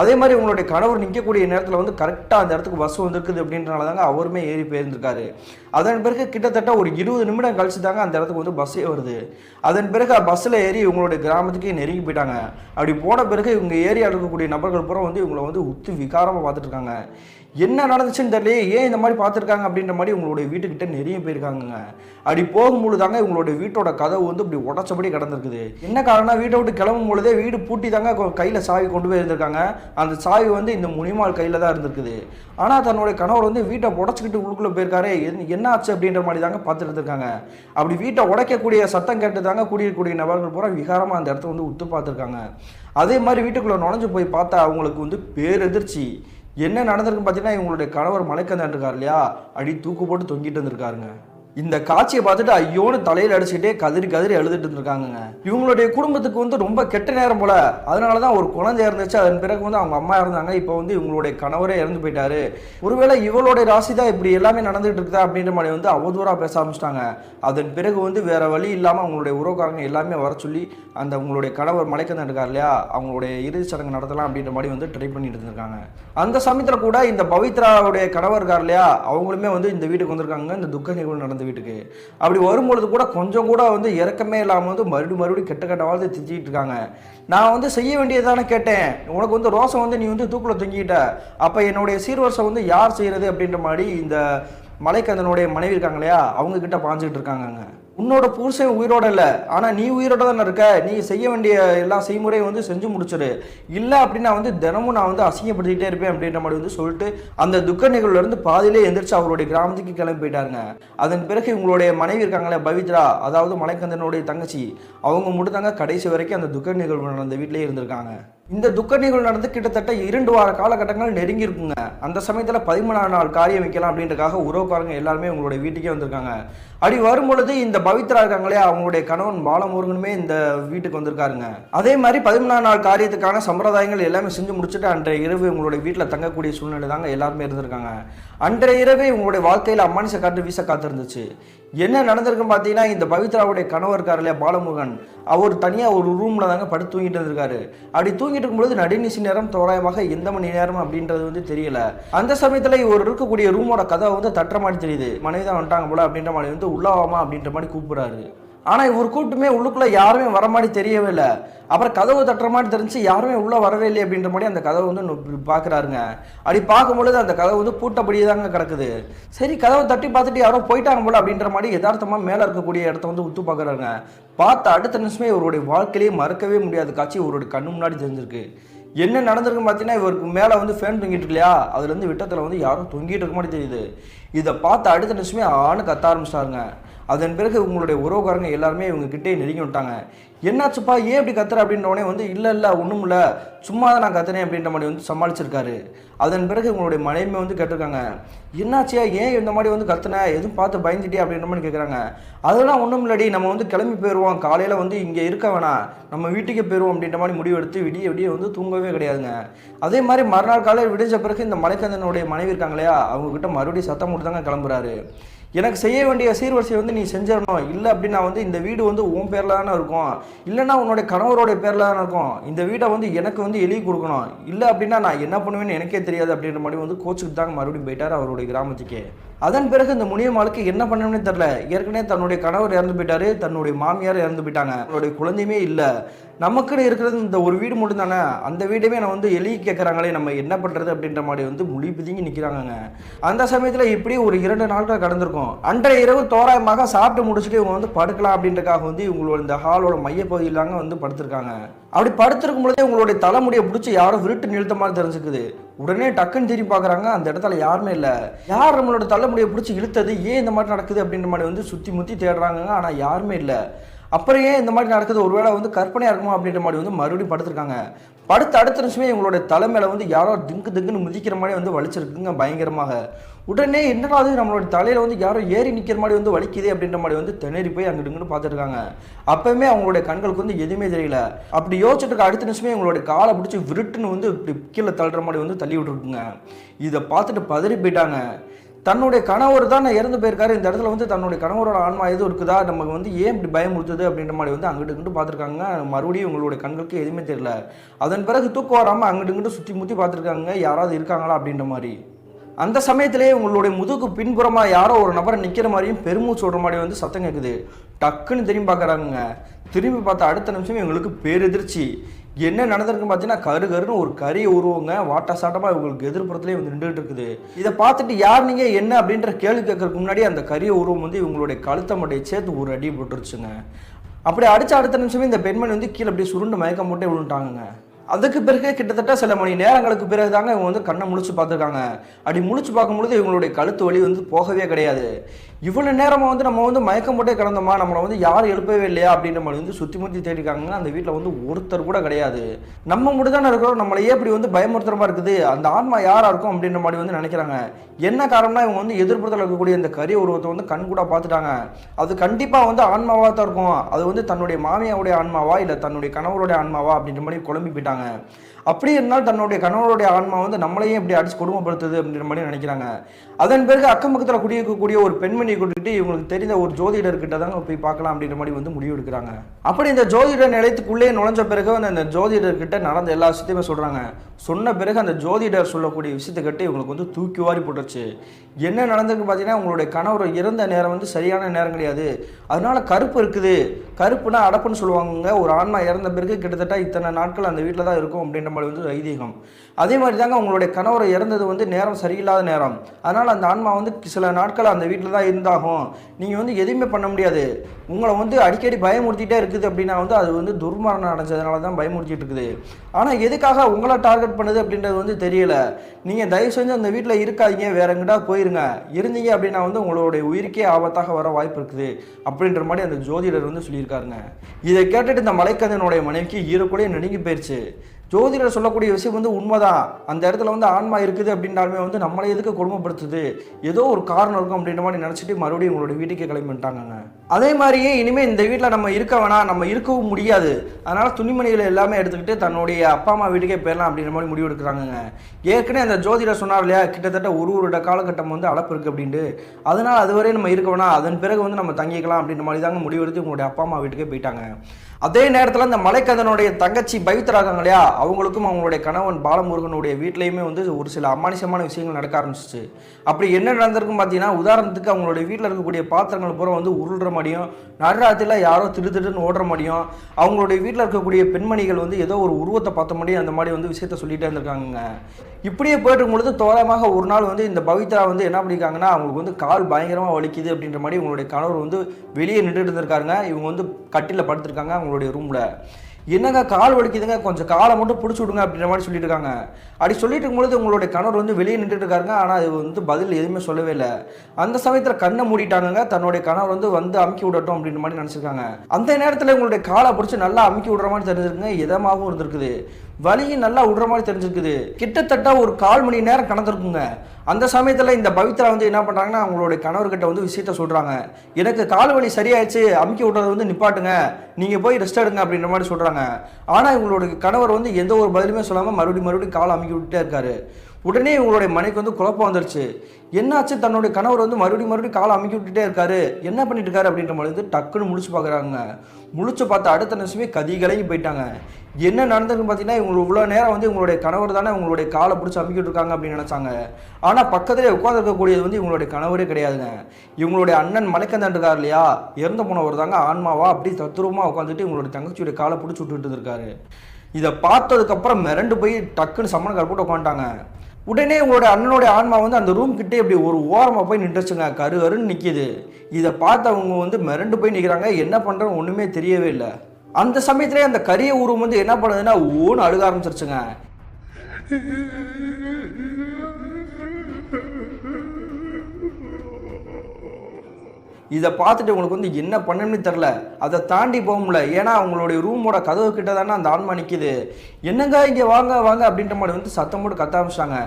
அதே மாதிரி இவங்களுடைய கணவர் நிற்கக்கூடிய நேரத்தில் வந்து கரெக்டாக அந்த இடத்துக்கு பஸ் வந்திருக்குது அப்படின்றனால தாங்க அவருமே ஏறி போயிருந்திருக்காரு. அதன் பிறகு கிட்டத்தட்ட ஒரு இருபது நிமிடம் கழிச்சு தாங்க அந்த இடத்துக்கு வந்து பஸ்ஸே வருது. அதன் பிறகு பஸ்ஸில் ஏறி இவங்களுடைய கிராமத்துக்கே நெருங்கி போயிட்டாங்க. அப்படி போன பிறகு இவங்க ஏரியாவில் இருக்கக்கூடிய நபர்கள் பூரா வந்து இவங்களை வந்து உத்து விகாரமாக பார்த்துட்டு இருக்காங்க. என்ன நடந்துச்சுன்னு தெரியல ஏன் இந்த மாதிரி பார்த்துருக்காங்க அப்படின்ற மாதிரி உங்களுடைய வீட்டுக்கிட்ட நிறைய போயிருக்காங்க அப்படி போகும்பொழுது தாங்க உங்களுடைய வீட்டோட கதவு வந்து இப்படி உடச்சபடி கிடந்திருக்குது. என்ன காரணம் வீட்டை விட்டு கிளம்பும் பொழுதே வீடு பூட்டி தாங்க கையில் சாவி கொண்டு போய் இருந்திருக்காங்க. அந்த சாவி வந்து இந்த முனிமால் கையில் தான் இருந்திருக்குது. ஆனால் தன்னுடைய கணவர் வந்து வீட்டை உடச்சிக்கிட்டு உள்ளுக்குள்ளே போயிருக்காரு. என்ன- ஆச்சு அப்படின்ற மாதிரி தாங்க பார்த்துட்டு இருந்திருக்காங்க. அப்படி வீட்டை உடைக்கக்கூடிய சத்தம் கேட்டு தாங்க குடியிருக்கக்கூடிய நபர்கள் பூரா விகாரமாக அந்த இடத்த வந்து உத்து பார்த்துருக்காங்க. அதே மாதிரி வீட்டுக்குள்ளே நுழைஞ்சு போய் பார்த்தா அவங்களுக்கு வந்து பேரெதிர்ச்சி. என்ன நடந்திருக்குன்னு பார்த்தீங்கன்னா இவங்களுடைய கணவர் மலைக்கந்தன் இருக்கார் இல்லையா? அடி தூக்கு போட்டு தொங்கிட்டு வந்திருக்காருங்க. இந்த காட்சியை பார்த்துட்டு ஐயோன்னு தலையில் அடிச்சுக்கிட்டே கதறி கதறி எழுதிட்டு இருந்திருக்காங்க இவங்களுடைய குடும்பத்துக்கு வந்து ரொம்ப கெட்ட நேரம் போல. அதனால தான் ஒரு குழந்தை இருந்துச்சு அதன் பிறகு வந்து அவங்க அம்மா இருந்தாங்க இப்போ வந்து இவங்களுடைய கணவரே இறந்து போயிட்டாரு. ஒருவேளை இவளுடைய ராசி தான் இப்படி எல்லாமே நடந்துகிட்டு இருக்குதா அப்படின்ற மாதிரி வந்து அவதூறாக பேச ஆரம்பிச்சிட்டாங்க. அதன் பிறகு வந்து வேற வழி இல்லாமல் அவங்களுடைய உறவுக்காரங்க எல்லாமே வர சொல்லி அந்த உங்களுடைய கணவர் மலைக்கந்தன் இருக்கார் இல்லையா அவங்களுடைய இறுதி சடங்கு நடத்தலாம் அப்படின்ற மாதிரி வந்து ட்ரை பண்ணிட்டு இருந்திருக்காங்க. அந்த சமயத்தில் கூட இந்த பவித்ராவுடைய கணவர் இருக்கார் இல்லையா அவங்களுமே வந்து இந்த வீட்டுக்கு வந்திருக்காங்க இந்த துக்க நிகழ்வு நடந்து வீட்டுக்கு. அப்படி வரும்பொழுது கூட கொஞ்சம் கூட வந்து இறக்கமே இல்லாமல் வந்து மறுபடியும் மறுபடியும் கெட்ட கெட்ட வாழ்த்து திஞ்சிக்கிட்டு இருக்காங்க. நான் வந்து செய்ய வேண்டியதானே கேட்டேன். உனக்கு வந்து ரோசம் வந்து நீ வந்து தூக்கில் தொங்கிட்ட. அப்போ என்னுடைய சீர்வரிசை வந்து யார் செய்கிறது அப்படின்ற மாதிரி இந்த மலைக்கந்தனுடைய மனைவி இருக்காங்க இல்லையா? அவங்கக்கிட்ட பாஞ்சிக்கிட்டு இருக்காங்க இருக்காங்கங்க. உன்னோட புருஷன் உயிரோட இல்லை. ஆனால் நீ உயிரோட தானே இருக்க. நீ செய்ய வேண்டிய எல்லா செய்முறையும் வந்து செஞ்சு முடிச்சிரு. இல்லை அப்படின்னா வந்து தினமும் நான் வந்து அசிங்கப்படுத்திக்கிட்டே இருப்பேன் அப்படின்ற மாதிரி வந்து சொல்லிட்டு அந்த துக்க நிகழ்வுலேருந்து பாதியிலே எந்திரிச்சு அவருடைய கிராமத்துக்கு கிளம்பி போயிட்டாருங்க. அதன் பிறகு இவங்களுடைய மனைவி இருக்காங்களே பவித்ரா அதாவது மலைக்கந்தனுடைய தங்கச்சி அவங்க மட்டும்தாங்க கடைசி வரைக்கும் அந்த துக்க நிகழ்வு நடந்த வீட்டிலே இருந்திருக்காங்க. இந்த துக்க நிகழ்வு நடந்து கிட்டத்தட்ட இரண்டு வார காலகட்டங்கள் நெருங்கி இருக்குங்க. அந்த சமயத்தில் பதிமூணாம் நாள் காரியம் வைக்கலாம் அப்படின்றக்காக உறவுக்காரங்க எல்லாருமே உங்களுடைய வீட்டுக்கே வந்திருக்காங்க. அப்படி வரும்பொழுது இந்த பவித்ரா இருக்காங்களே அவங்களுடைய கணவன் பாலமுருகனுமே இந்த வீட்டுக்கு வந்திருக்காருங்க. அதே மாதிரி பதிமூணாம் நாள் காரியத்துக்கான சம்பிரதாயங்கள் எல்லாமே செஞ்சு முடிச்சுட்டு அன்றைய இரவு உங்களுடைய வீட்டில் தங்கக்கூடிய சூழ்நிலை தாங்க எல்லாருமே இருந்திருக்காங்க. அன்றைய இரவே உங்களுடைய வாழ்க்கையில் அம்மானிச காற்று வீச காத்திருந்துச்சு என்ன நடந்திருக்குன்னு பார்த்தீங்கன்னா இந்த பவித்ராவுடைய கணவர் இருக்கார் இல்லையா பாலமுருகன். அவர் தனியாக ஒரு ரூமில் தாங்க படுத்து தூங்கிட்டு இருந்திருக்காரு. அப்படி தூங்கிட்டு இருக்கும்போது நடுநிசி நேரம் தோராயமாக எந்த மணி நேரம் அப்படின்றது வந்து தெரியல. அந்த சமயத்தில் இவர் இருக்கக்கூடிய ரூமோட கதவை வந்து தட்டுற மாதிரி தெரியுது. மனைவி தான் வந்துட்டாங்க போல அப்படின்ற மாதிரி வந்து உள்ளாவாமா அப்படின்ற மாதிரி கூப்பிடுறாரு. ஆனால் இவர் கூட்டமே உள்ளுக்குள்ளே யாருமே வர மாதிரி தெரியவே இல்லை. அப்புறம் கதவு தட்டுற மாதிரி தெரிஞ்சு யாருமே உள்ளே வரவே இல்லை அப்படின்ற மாதிரி அந்த கதவை வந்து பார்க்குறாருங்க அப்படி பார்க்கும்பொழுது அந்த கதவு வந்து பூட்டப்படியே தாங்க கிடக்குது. சரி கதவை தட்டி பார்த்துட்டு யாரோ போயிட்டாங்க போல அப்படின்ற மாதிரி யதார்த்தமாக மேலே இருக்கக்கூடிய இடத்த வந்து உத்து பார்க்குறாருங்க பார்த்த அடுத்த நிமிஷமே இவருடைய வாழ்க்கையிலேயே மறக்கவே முடியாத காட்சி இவருடைய கண்ணு முன்னாடி தெரிஞ்சிருக்கு. என்ன நடந்திருக்குன்னு பார்த்தீங்கன்னா இவருக்கு மேலே வந்து ஃபேன் தொங்கிட்டு இல்லையா? அதுலேருந்து விட்டத்தில் வந்து யாரும் தொங்கிட்டு இருக்க மாதிரி தெரியுது. இதை பார்த்த அடுத்த நிமிஷமே ஆணு கத்த ஆரம்பிச்சிட்டாருங்க. அதன் பிறகு உங்களுடைய உறவுக்காரங்க எல்லாருமே இவங்க கிட்டே நெருங்கி விட்டாங்க என்னாச்சுப்பா? ஏன் இப்படி கத்துற? அப்படின்றவனே வந்து இல்லை இல்லை ஒன்றும் இல்லை. சும்மா தான் நான் கத்துனேன் அப்படின்ற மாதிரி வந்து சமாளிச்சிருக்காரு. அதன் பிறகு உங்களுடைய மனைவி வந்து கேட்டிருக்காங்க. என்னாச்சியா? ஏன் இந்த மாதிரி வந்து கத்துன? எதுவும் பார்த்து பயந்துட்டியா? அப்படின்ற மாதிரி கேட்குறாங்க அதெல்லாம் ஒன்றும் இல்லடி. நம்ம வந்து கிளம்பி போயிடுவோம் காலையில் வந்து இங்கே இருக்க வேணாம். நம்ம வீட்டுக்கே போயிடுவோம் அப்படின்ற மாதிரி முடிவெடுத்து விடிய விடிய வந்து தூங்கவே கிடையாதுங்க. அதே மாதிரி மறுநாள் காலையில் விடிஞ்ச பிறகு இந்த மலைக்கந்தனுடைய மனைவி இருக்காங்க இல்லையா? அவங்கக்கிட்ட மறுபடியும் சத்தம் போட்டு தாங்க கிளம்புறாரு. எனக்கு செய்ய வேண்டிய சீர்வரிசை வந்து நீ செஞ்சிடணும். இல்லை அப்படின்னா வந்து இந்த வீடு வந்து உன் பேரில் தானே இருக்கும். இல்லைன்னா உன்னோட கணவரோடைய பேரில் தானே இருக்கும். இந்த வீட்டை வந்து எனக்கு வந்து எழுதி கொடுக்கணும். இல்லை அப்படின்னா நான் என்ன பண்ணுவேன்னு எனக்கே தெரியாது அப்படின்ற மாதிரி வந்து கோச்சுக்கு தாங்க மறுபடியும் போயிட்டார் அவருடைய கிராமத்துக்கே. அதன் பிறகு இந்த முனியம்மாளுக்கு என்ன பண்ணணும்னு தெரில ஏற்கனவே தன்னுடைய கணவர் இறந்து போயிட்டாரு. தன்னுடைய மாமியார் இறந்து போயிட்டாங்க. அவருடைய குழந்தையுமே இல்லை. நமக்குன்னு இருக்கிறது இந்த ஒரு வீடு மட்டும் தானே அந்த வீடுமே நான் வந்து எழுதி கேட்குறாங்களே நம்ம என்ன பண்ணுறது அப்படின்ற மாதிரி வந்து முழி பிதுங்கி நிற்கிறாங்கங்க அந்த சமயத்தில் இப்படி ஒரு இரண்டு நாட்கள் கடந்திருக்கும். அன்றைய இரவு தோராயமாக சாப்பிட்டு முடிச்சுட்டு இவங்க வந்து படுக்கலாம் அப்படின்றக்காக வந்து இவங்களோட இந்த ஹாலோட மையப்பகுதியில் தாங்க வந்து படுத்திருக்காங்க. அப்படி படுத்திருக்கும் பொழுதே உங்களுடைய தலைமுடியை பிடிச்சி யாரோ விருட்டு நிறுத்த மாதிரி தெரிஞ்சுக்குது. உடனே டக்குன்னு திரும்பி பார்க்குறாங்க அந்த இடத்துல யாருமே இல்லை. யார் நம்மளோட தலைமுடியை பிடிச்சி இழுத்தது? ஏன் இந்த மாதிரி நடக்குது அப்படின்ற மாதிரி வந்து சுற்றி முற்றி தேடுறாங்க ஆனால் யாருமே இல்லை. அப்புறம் ஏன் இந்த மாதிரி நடக்குது? ஒருவேளை வந்து கற்பனையாக இருக்குமா அப்படின்ற மாதிரி வந்து மறுபடியும் படுத்திருக்காங்க. படுத்து அடுத்த நிமிஷமே இவங்களுடைய தலைமையில வந்து யாரோ திங்கு திங்குன்னு முதிக்கிற மாதிரி வந்து வலிச்சிருக்குங்க பயங்கரமாக. உடனே என்னடா அது நம்மளோட தலையில வந்து யாரோ ஏறி நிற்கிற மாதிரி வந்து வலிக்குது அப்படின்ற மாதிரி வந்து திணறி போய் அங்கிட்டு இங்கிட்டு பார்த்துருக்காங்க அப்பவுமே அவங்களுடைய கண்களுக்கு வந்து எதுவுமே தெரியல. அப்படி யோசிச்சுட்டு அடுத்த நிமிஷமே இவங்களுடைய காலை பிடிச்சி விருட்டுன்னு வந்து இப்படி கீழே தள்ளுற மாதிரி வந்து தள்ளி விட்டுருக்குங்க. இதை பார்த்துட்டு பதறி போயிட்டாங்க. தன்னுடைய கணவர் தான் இறந்து போயிருக்காரு. இந்த இடத்துல வந்து தன்னுடைய கணவரோட ஆன்மா எதுவும் இருக்குதா? நமக்கு வந்து ஏன் இப்படி பயமுறுத்துது அப்படின்ற மாதிரி வந்து அங்கிட்டு இங்கிட்டு பார்த்துருக்காங்க. மறுபடியும் உங்களுடைய கண்களுக்கு எதுவுமே தெரியல. அதன் பிறகு தூக்கம் வராமல் அங்கிட்டு இங்கிட்டு சுற்றி முற்றி பார்த்துருக்காங்க. யாராவது இருக்காங்களா அப்படின்ற மாதிரி. அந்த சமயத்திலேயே உங்களுடைய முதுகு பின்புறமாக யாரோ ஒரு நபரை நிற்கிற மாதிரியும் பெருமூச்சு விடுற மாதிரி வந்து சத்தம் கேட்குது டக்குன்னு திரும்பி பார்க்குறாங்க திரும்பி பார்த்தா அடுத்த நிமிஷம் இவங்களுக்கு பேரெதிர்ச்சி. என்ன நடந்திருக்கு பார்த்தீங்கன்னா கரு கருன்னு ஒரு கறி உருவங்க வாட்ட சாட்டமாக இவங்களுக்கு எதிர்ப்புறத்துலேயே வந்து நின்றுட்டு இருக்குது. இதை பார்த்துட்டு யார் நீங்கள் என்ன அப்படின்ற கேள்வி கேட்கறதுக்கு முன்னாடி அந்த கரிய உருவம் வந்து இவங்களுடைய கழுத்தை மட்டையை சேர்த்து ஒரு அடி போட்டுருச்சுங்க. அப்படி அடித்த அடுத்த நிமிஷமே இந்த பெண்மணி வந்து கீழே அப்படியே சுருண்டு மயக்கம் போட்டே விழுந்துட்டாங்க அதுக்கு பிறகு கிட்டத்தட்ட சில மணி நேரங்களுக்கு பிறகு தாங்க இவங்க வந்து கண்ணை முழிச்சு பார்த்துருக்காங்க. அப்படி முழிச்சு பார்க்கும்பொழுது இவங்களுடைய கழுத்து வலி வந்து போகவே கிடையாது. இவ்வளோ நேரமாக வந்து நம்ம வந்து மயக்கம் போட்டே கிடந்தோமா? நம்மளை வந்து யாரும் எழுப்பவே இல்லையா? அப்படின்ற மாதிரி வந்து சுற்றி முற்றி தேடிக்காங்க அந்த வீட்டில் வந்து ஒருத்தர் கூட கிடையாது. நம்ம மட்டும் தானே இருக்கிறோம் நம்மளையே இப்படி வந்து பயமுறுத்துற மாதிரி இருக்குது? அந்த ஆன்மா யாராக இருக்கும் அப்படின்ற மாதிரி வந்து நினைக்கிறாங்க. என்ன காரணம்னா இவங்க வந்து எதிர்ப்புறத்தில் இருக்கக்கூடிய இந்த கரிய உருவத்தை வந்து கண் கூட பார்த்துட்டாங்க. அது கண்டிப்பாக வந்து ஆன்மாவாக தான் இருக்கும். அது வந்து தன்னுடைய மாமியாவுடைய ஆன்மாவா இல்லை தன்னுடைய கணவருடைய ஆன்மாவா அப்படின்ற மாதிரி குழம்பி போயிட்டாங்க. அப்படி இருந்தால் தன்னுடைய கணவனுடைய ஆன்மா வந்து நம்மளையும் இப்படி அடிச்சு கொடுமைப்படுத்துது அப்படின்ற மாதிரி நினைக்கிறாங்க. அதன் பிறகு அக்கம் பக்கத்தில் குடியிருக்கக்கூடிய ஒரு பெண்மணியை கூட்டிட்டு இவங்களுக்கு தெரிந்த ஒரு ஜோதிடர்கிட்ட தாங்க போய் பார்க்கலாம் அப்படின்ற மாதிரி வந்து முடிவு எடுக்கிறாங்க. அப்படி இந்த ஜோதிடர் நிலையத்துக்குள்ளே நுழைஞ்ச பிறகு வந்து அந்த ஜோதிடர்கிட்ட நடந்த எல்லா விஷயத்தையுமே சொல்கிறாங்க சொன்ன பிறகு அந்த ஜோதிடர் சொல்லக்கூடிய விஷயத்தை கட்டி இவங்களுக்கு வந்து தூக்கி வாரி போட்டுருச்சு. என்ன நடந்திருக்கு பார்த்தீங்கன்னா உங்களுடைய கணவர் இறந்த நேரம் வந்து சரியான நேரம் கிடையாது. அதனால கருப்பு இருக்குது. கருப்புனா அடப்புன்னு சொல்லுவாங்க ஒரு ஆன்மா இறந்த பிறகு கிட்டத்தட்ட இத்தனை நாட்கள் அந்த வீட்டில் தான் இருக்கும் அப்படின்ற மாதிரி வந்து ஐதீகம். அதே மாதிரி தாங்க உங்களுடைய கணவரை இறந்தது வந்து நேரம் சரியில்லாத நேரம். அதனால் அந்த ஆன்மா வந்து சில நாட்கள் அந்த வீட்டில் தான் இருந்தாகும். நீங்கள் வந்து எதுவுமே பண்ண முடியாது. உங்களை வந்து அடிக்கடி பயமுறுத்திட்டே இருக்குது அப்படின்னா வந்து அது வந்து துர்மரணம் அடைஞ்சதுனால தான் பயமுறுத்திட்டு இருக்குது. ஆனால் எதுக்காக உங்களை டார்கெட் பண்ணுது அப்படின்றது வந்து தெரியல. நீங்கள் தயவு செஞ்சு அந்த வீட்டில் இருக்காதீங்க. வேற எங்கிட்டா போயிருங்க. இருந்தீங்க அப்படின்னா வந்து உங்களுடைய உயிருக்கே ஆபத்தாக வர வாய்ப்பு இருக்குது. அப்படின்ற மாதிரி அந்த ஜோதிடர் வந்து சொல்லியிருக்காருங்க. இதை கேட்டுட்டு இந்த மலைக்கந்தனுடைய மனைவிக்கு ஈரக்கூட நடுங்கி போயிடுச்சு ஜோதிடர் சொல்லக்கூடிய விஷயம் வந்து உண்மைதான். அந்த இடத்துல வந்து ஆன்மா இருக்குது அப்படின்றாலுமே வந்து நம்மளை எதுக்கு கொடுமைப்படுத்துது? ஏதோ ஒரு காரணம் இருக்கும் அப்படின்ற மாதிரி நினச்சிட்டு மறுபடியும் உங்களோட வீட்டுக்கே கிளம்பி அதே மாதிரியே இனிமேல் இந்த வீட்டில் நம்ம இருக்க வேணாம். நம்ம இருக்கவும் முடியாது. அதனால் துணிமணிகளை எல்லாமே எடுத்துக்கிட்டு தன்னுடைய அப்பா அம்மா வீட்டுக்கே போயிடலாம் அப்படின்ற மாதிரி முடிவு எடுக்கிறாங்கங்க. ஏற்கனவே அந்த ஜோதிடர் சொன்னார் இல்லையா? கிட்டத்தட்ட ஒரு ஒரு காலகட்டம் வந்து அளப்பு இருக்குது அப்படின்ட்டு. அதனால் அதுவரை நம்ம இருக்க வேணாம். அதன் பிறகு வந்து நம்ம தங்கிக்கலாம் அப்படின்ற மாதிரி தாங்க முடிவெடுத்து உங்களுடைய அப்பா அம்மா வீட்டுக்கே போயிட்டாங்க. அதே நேரத்தில் இந்த மலைக்கதனுடைய தங்கச்சி பவித்ராகாங்க இல்லையா? அவங்களுக்கும் அவங்களுடைய கணவன் பாலமுருகனுடைய வீட்லேயுமே வந்து ஒரு சில அமானுஷமான விஷயங்கள் நடக்க ஆரம்பிச்சிச்சு. அப்படி என்ன நடந்திருக்கும் பார்த்தீங்கன்னா உதாரணத்துக்கு அவங்களுடைய வீட்டில் இருக்கக்கூடிய பாத்திரங்கள் பூரா வந்து உருள்ற மாதிரியும் நடுராத்தில் யாரோ திடு திடுன்னு ஓடுற மாதிரியும் அவங்களுடைய வீட்டில் இருக்கக்கூடிய பெண்மணிகள் வந்து ஏதோ ஒரு உருவத்தை பார்த்த முடியும் அந்த மாதிரி வந்து விஷயத்த சொல்லிட்டே இருந்திருக்காங்க இப்படியே போயிட்டு பொழுது தோராயமாக ஒரு நாள் வந்து இந்த பவித்ரா வந்து என்ன பண்ணியிருக்காங்கன்னா அவங்களுக்கு வந்து கால் பயங்கரமாக வலிக்குது அப்படின்ற மாதிரி உங்களுடைய கணவர் வந்து வெளியே நின்றுட்டு இருந்திருக்காங்க இவங்க வந்து கட்டில படுத்திருக்காங்க அவங்களுடைய ரூமில். என்னங்க கால் வலிக்குதுங்க? கொஞ்சம் காலை மட்டும் பிடிச்சி விடுங்க அப்படின்ற மாதிரி சொல்லிட்டு இருக்காங்க. அப்படி சொல்லிட்டு இருக்கும்பொழுது உங்களுடைய கணவர் வந்து வெளியே நின்றுட்டு இருக்காருங்க. ஆனால் அது வந்து பதில் எதுவுமே சொல்லவே இல்லை. அந்த சமயத்தில் கண்ணை மூடிட்டாங்க தன்னுடைய கணவர் வந்து வந்து அமுக்கி விடட்டும் அப்படின்ற மாதிரி நினச்சிருக்காங்க. அந்த நேரத்தில் உங்களுடைய காலை பிடிச்சி நல்லா அமுக்கி விடுற மாதிரி தெரிஞ்சிருக்குங்க. இதமாகவும் இருந்திருக்குது. வலியும் நல்லா விடுற மாதிரி தெரிஞ்சிருக்குது. கிட்டத்தட்ட ஒரு கால் மணி நேரம் கடந்திருக்குங்க. அந்த சமயத்தில் இந்த பவித்ரா வந்து என்ன பண்ணுறாங்கன்னா அவங்களுடைய கணவர்கிட்ட வந்து விஷயத்த சொல்கிறாங்க எனக்கு கால் வலி சரியாயிடுச்சு அமுக்கி விடுறது வந்து நிப்பாட்டுங்க. நீங்கள் போய் ரெஸ்ட் எடுங்க அப்படின்ற மாதிரி சொல்கிறாங்க ஆனால் இவங்களுடைய கணவர் வந்து எந்த ஒரு பதிலுமே சொல்லாமல் மறுபடியும் மறுபடியும் கால் அமுக்கி விட்டுட்டே இருக்காரு. உடனே இவங்களுடைய மனைக்கு வந்து குழப்பம் வந்துருச்சு. என்னாச்சு? தன்னுடைய கணவர் வந்து மறுபடியும் மறுபடியும் காலை அமுக்கி விட்டுட்டே இருக்காரு. என்ன பண்ணிட்டு இருக்காரு அப்படின்ற மாதிரி வந்து டக்குன்னு முடிச்சு பார்க்குறாங்க முழிச்சு பார்த்தா அடுத்த நிமிஷமே கதிகலங்கி போயிட்டாங்க. என்ன நடந்ததுன்னு பார்த்தீங்கன்னா இவங்க இவ்வளோ நேரம் வந்து இவங்களுடைய கணவர் தானே இவங்களுடைய காலை பிடிச்சி அமுக்கிட்டு இருக்காங்க அப்படின்னு நினச்சாங்க. ஆனால் பக்கத்துலேயே உட்காந்துருக்கக்கூடியது வந்து இவங்களுடைய கணவரே கிடையாதுங்க. இவங்களுடைய அண்ணன் மலைக்கந்தன் இருக்கார் இல்லையா? இறந்து போனவர் தாங்க ஆன்மாவா? அப்படி தத்துரூபமாக உட்காந்துட்டு இவங்களுடைய தங்கச்சியுடைய காலை பிடிச்சி விட்டுட்டு இருக்காரு இதை பார்த்ததுக்கப்புறம் மிரண்டு போய் டக்குன்னு சம்மணக்கார போட்டு உட்காந்துட்டாங்க. உடனே உங்களோட அண்ணனுடைய ஆன்மா வந்து அந்த ரூம் கிட்டே இப்படி ஒரு ஓரமாக போய் நின்றுச்சுங்க. கரு கருன்னு நிற்கிது இதை பார்த்து அவங்க வந்து மிரண்டு போய் நிற்கிறாங்க என்ன பண்ணுறோம் ஒன்றுமே தெரியவே இல்லை. அந்த சமயத்திலே அந்த கரிய உருவம் வந்து என்ன பண்ணுதுன்னா ஓன்னு அழுக ஆரம்பிச்சிருச்சுங்க. இதை பார்த்துட்டு உங்களுக்கு வந்து என்ன பண்ணணும்னு தெரில. அதை தாண்டி போக முடியல. ஏன்னா அவங்களுடைய ரூமோட கதவு கிட்ட தானே அந்த ஆன்மா நிற்கிது என்னங்க இங்கே வாங்க வாங்க அப்படின்ற மாதிரி வந்து சத்தம் போட்டு கத்த ஆரம்பிச்சிட்டாங்க.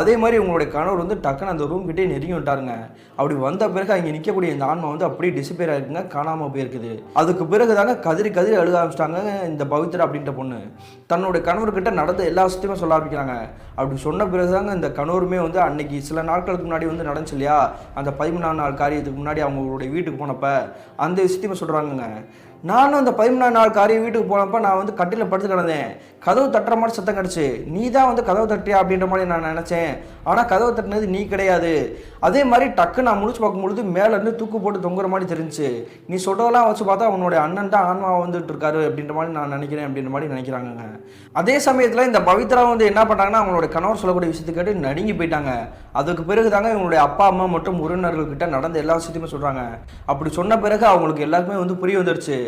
அதே மாதிரி உங்களுடைய கணவர் வந்து டக்குன்னு அந்த ரூம் கிட்டே நெருங்கி விட்டாருங்க. அப்படி வந்த பிறகு அங்கே நிற்கக்கூடிய இந்த ஆன்மா வந்து அப்படியே டிசப்பியர் ஆகிருக்குங்க காணாமல் போயிருக்குது. அதுக்கு பிறகு தாங்க கதிரி கதிரி அழுக ஆரம்பிச்சிட்டாங்க இந்த பவித்ரா அப்படின்ற பொண்ணு. தன்னுடைய கணவர்கிட்ட நடந்த எல்லா விஷயத்தையுமே சொல்ல ஆரம்பிக்கிறாங்க. அப்படி சொன்ன பிறகு தாங்க இந்த கணவருமே வந்து அன்னைக்கு சில நாட்களுக்கு முன்னாடி வந்து நடந்துச்சு இல்லையா? அந்த பதிமூணாம் நாள் காரியத்துக்கு முன்னாடி அவங்களுடைய வீட்டுக்கு போனப்போ அந்த விஷயத்தையுமே சொல்கிறாங்கங்க நானும் அந்த பதிமூணாம் நாள் காரியம் வீட்டுக்கு போனப்போ நான் வந்து கட்டில் படுத்து கிடந்தேன். கதவு தட்டுற மாதிரி சத்தம் கிடச்சி நீ தான் வந்து கதவு தட்டியா? அப்படின்ற மாதிரி நான் நினச்சேன். ஆனால் கதவு தட்டினது நீ கிடையாது. அதே மாதிரி டக்கு நான் முடிச்சு பார்க்கும்பொழுது மேலேருந்து தூக்கு போட்டு தொங்குற மாதிரி தெரிஞ்சுச்சு. நீ சொல்கிறதெல்லாம் வச்சு பார்த்தா அவனுடைய அண்ணன் தான் ஆன்மாவை வந்துட்டு இருக்காரு அப்படின்ற மாதிரி நான் நினைக்கிறேன் அப்படின்ற மாதிரி நினைக்கிறாங்கங்க. அதே சமயத்தில் இந்த பவித்ரா வந்து என்ன பண்ணாங்கன்னா அவங்களோட கணவர் சொல்லக்கூடிய விஷயத்தை கேட்டு நடுங்கி போயிட்டாங்க. அதுக்கு பிறகு தாங்க இவங்களுடைய அப்பா அம்மா மற்றும் உறவினர்கள்கிட்ட நடந்த எல்லா விஷயத்தையுமே சொல்கிறாங்க அப்படி சொன்ன பிறகு அவங்களுக்கு எல்லாருக்குமே வந்து புரிய வந்துருச்சு.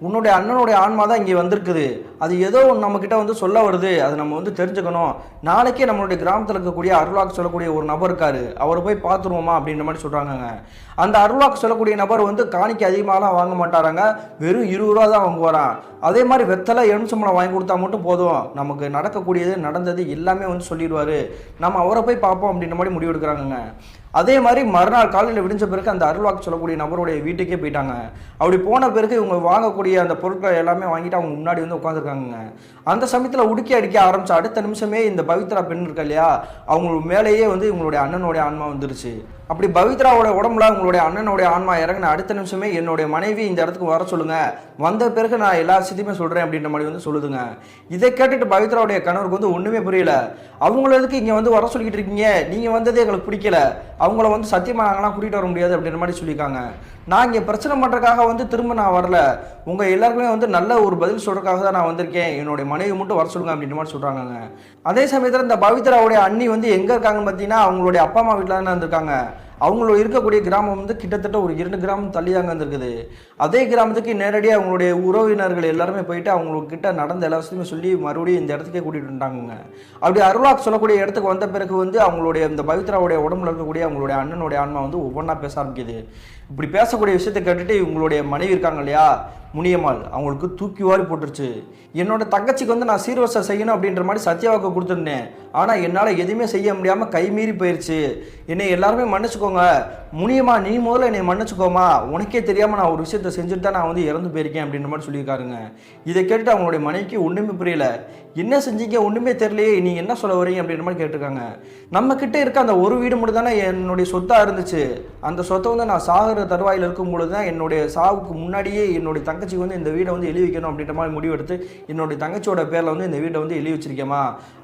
உன்னுடைய அண்ணனுடைய ஆன்மா தான் இங்கே வந்திருக்குது. அது ஏதோ ஒன்று நம்மக்கிட்ட வந்து சொல்ல வருது. அதை நம்ம வந்து தெரிஞ்சுக்கணும். நாளைக்கே நம்மளுடைய கிராமத்தில் இருக்கக்கூடிய அருளாக்கு சொல்லக்கூடிய ஒரு நபர் இருக்கார். அவரை போய் பார்த்துருவோமா அப்படின்ற மாதிரி சொல்கிறாங்கங்க அந்த அருளாக்கு சொல்லக்கூடிய நபர் வந்து காணிக்கு அதிகமாகலாம் வாங்க மாட்டாராங்க. வெறும் இருபது ரூபா தான் வாங்குவாராம். அதே மாதிரி வெத்தலை எலுமிச்சம்பளம் வாங்கி கொடுத்தா மட்டும் போதும். நமக்கு நடக்கக்கூடியது நடந்தது எல்லாமே வந்து சொல்லிடுவார். நம்ம அவரை போய் பார்ப்போம் அப்படின்ற மாதிரி முடிவு எடுக்கிறாங்கங்க. அதே மாதிரி மறுநாள் காலையில் விடிஞ்ச பிறகு அந்த அருள்வாக்கு சொல்லக்கூடிய நபருடைய வீட்டுக்கே போயிட்டாங்க. அப்படி போன பிறகு இவங்க வாங்கக்கூடிய அந்த பொருட்களை எல்லாமே வாங்கிட்டு அவங்க முன்னாடி வந்து உட்காந்துருக்காங்க இருக்காங்க அந்த சமயத்தில் உடுக்கி அடிக்க ஆரம்பிச்ச அடுத்த நிமிஷமே இந்த பவித்ரா பெண் இருக்கா இல்லையா அவங்க மேலேயே வந்து இவங்களுடைய அண்ணனுடைய ஆன்மா வந்துருச்சு. அப்படி பவித்ராவோட உடம்புல உங்களுடைய அண்ணனுடைய ஆன்மா இறங்கின அடுத்த நிமிஷமே என்னுடைய மனைவி இந்த இடத்துக்கு வர சொல்லுங்க. வந்த பிறகு நான் எல்லா விஷயத்தையுமே சொல்றேன் அப்படின்ற மாதிரி வந்து சொல்லுதுங்க. இதை கேட்டுட்டு பவித்ராவுடைய கணவருக்கு வந்து ஒண்ணுமே புரியல. அவங்கள எதுக்கு இங்க வந்து வர சொல்லிக்கிட்டு இருக்கீங்க? நீங்க வந்ததே எங்களுக்கு பிடிக்கல. அவங்கள வந்து சத்தியமா நாங்களாம் கூட்டிட்டு வர முடியாது அப்படின்ற மாதிரி சொல்லியிருக்காங்க. நான் இங்கே பிரச்சனை பண்ணுறதுக்காக வந்து திரும்ப நான் வரல. உங்கள் எல்லாருக்குமே வந்து நல்ல ஒரு பதில் சொல்கிறதுக்காக தான் நான் வந்து வந்திருக்கேன். என்னுடைய மனைவி மட்டும் வர சொல்லுங்க அப்படின்ற மாதிரி சொல்கிறாங்க அதே சமயத்தில் இந்த பவித்ராவுடைய அண்ணி வந்து எங்கே இருக்காங்கன்னு பார்த்தீங்கன்னா அவங்களுடைய அப்பா அம்மா வீட்டில் தானே இருந்திருக்காங்க. அவங்களோட இருக்கக்கூடிய கிராமம் வந்து கிட்டத்தட்ட ஒரு இரண்டு கிராமம் தள்ளி தாங்க இருந்திருக்குது. அதே கிராமத்துக்கு நேரடியாக அவங்களுடைய உறவினர்கள் எல்லாருமே போயிட்டு அவங்கக்கிட்ட கிட்ட நடந்த எல்லா விஷயத்தையுமே சொல்லி மறுபடியும் இந்த இடத்துக்கே கூட்டிகிட்டு வந்துட்டாங்க அப்படி அருளாக் சொல்லக்கூடிய இடத்துக்கு வந்த பிறகு வந்து அவங்களுடைய இந்த பவித்ராவுடைய உடம்புல இருக்கக்கூடிய அவங்களுடைய அண்ணனுடைய ஆன்மா வந்து ஒவ்வொன்றா பேச ஆரம்பிக்குது. இப்படி பேசக்கூடிய விஷயத்தை கேட்டுட்டு இவங்களுடைய மனைவி இருக்காங்க இல்லையா? முனியம்மாள் அவங்களுக்கு தூக்கி வாரி போட்டுருச்சு. என்னோட தங்கச்சிக்கு வந்து நான் சீர்வரிசை செய்யணும் அப்படின்ற மாதிரி சத்யாவாக்கு கொடுத்துருந்தேன். ஆனால் என்னால் எதுவுமே செய்ய முடியாமல் கை மீறி போயிடுச்சு என்னை எல்லாருமே மன்னிச்சுக்கோங்க. முனியமா நீ முதல்ல என்னை மன்னிச்சுக்கோமா. உனக்கே தெரியாமல் நான் ஒரு விஷயத்தை செஞ்சுட்டு தான் நான் வந்து இறந்து போயிருக்கேன் அப்படின்ற மாதிரி சொல்லியிருக்காருங்க. இதை கேட்டு அவங்களுடைய மனைவிக்கு ஒன்றுமே புரியல. என்ன செஞ்சீங்க? ஒன்றுமே தெரியலையே. நீ என்ன சொல்ல வரீங்க அப்படின்ற மாதிரி கேட்டிருக்காங்க. நம்ம கிட்ட இருக்க அந்த ஒரு வீடு மட்டும் தானே என்னுடைய சொத்தாக இருந்துச்சு. அந்த சொத்தை வந்து நான் சாகிற தருவாயில் இருக்கும்பொழுது தான் என்னுடைய சாவுக்கு முன்னாடியே என்னுடைய தங்கச்சிக்கு வந்து இந்த வீடை வந்து எழுதி வைக்கணும் அப்படின்ற மாதிரி முடிவெடுத்து என்னுடைய தங்கச்சியோட பேரில் வந்து இந்த வீட்டை வந்து எழுதி வச்சிருக்கேமா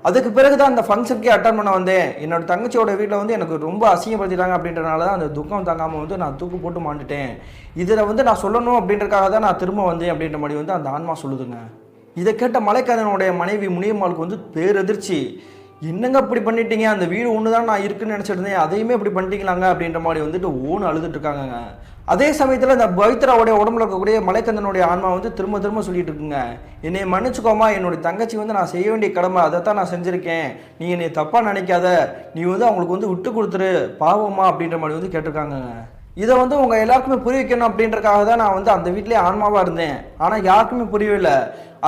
அதுக்கு பிறகு தான் அந்த ஃபங்க்ஷனுக்கே அட்டன் பண்ண வந்தேன். என்னோட தங்கச்சியோட வீட்டில் வந்து எனக்கு ரொம்ப அசிங்கப்படுத்திட்டாங்க அப்படின்றனால தான் அந்த துக்கம் தாங்காமல் வந்து நான் தூக்கு போட்டு மாண்டுட்டேன். இதில் வந்து நான் சொல்லணும் அப்படின்றக்காக தான் நான் திரும்ப வந்தேன் அப்படின்ற மாதிரி வந்து அந்த ஆன்மா சொல்லுதுங்க. இதை கேட்ட மலைக்காரனுடைய மனைவி முனியம்மாளுக்கு வந்து பேரதிர்ச்சி. என்னங்க இப்படி பண்ணிட்டீங்க? அந்த வீடு ஒன்று தான் நான் இருக்குன்னு நினச்சிருந்தேன். அதையுமே இப்படி பண்ணிட்டீங்களாங்க? அப்படின்ற மாதிரி வந்துட்டு ஓன்னு அழுதுட்டு இருக்காங்க அதே சமயத்தில் இந்த பவித்ராவுடைய உடம்புல இருக்கக்கூடிய மலைக்கந்தனுடைய ஆன்மா வந்து திரும்ப திரும்ப சொல்லிட்டு இருக்குங்க. என்னை மன்னிச்சுக்கோமா என்னுடைய தங்கச்சி வந்து நான் செய்ய வேண்டிய கடமை அதை தான் நான் செஞ்சுருக்கேன். நீ என்னை தப்பாக நினைக்காத. நீ வந்து அவங்களுக்கு வந்து விட்டு கொடுத்துரு. பாவமா அப்படின்ற மாதிரி வந்து கேட்டிருக்காங்கங்க. இதை வந்து உங்கள் எல்லாருக்குமே புரிய வைக்கணும் அப்படின்றக்காக தான் நான் வந்து அந்த வீட்டிலே ஆன்மாவாக இருந்தேன். ஆனால் யாருக்குமே புரியவில்லை.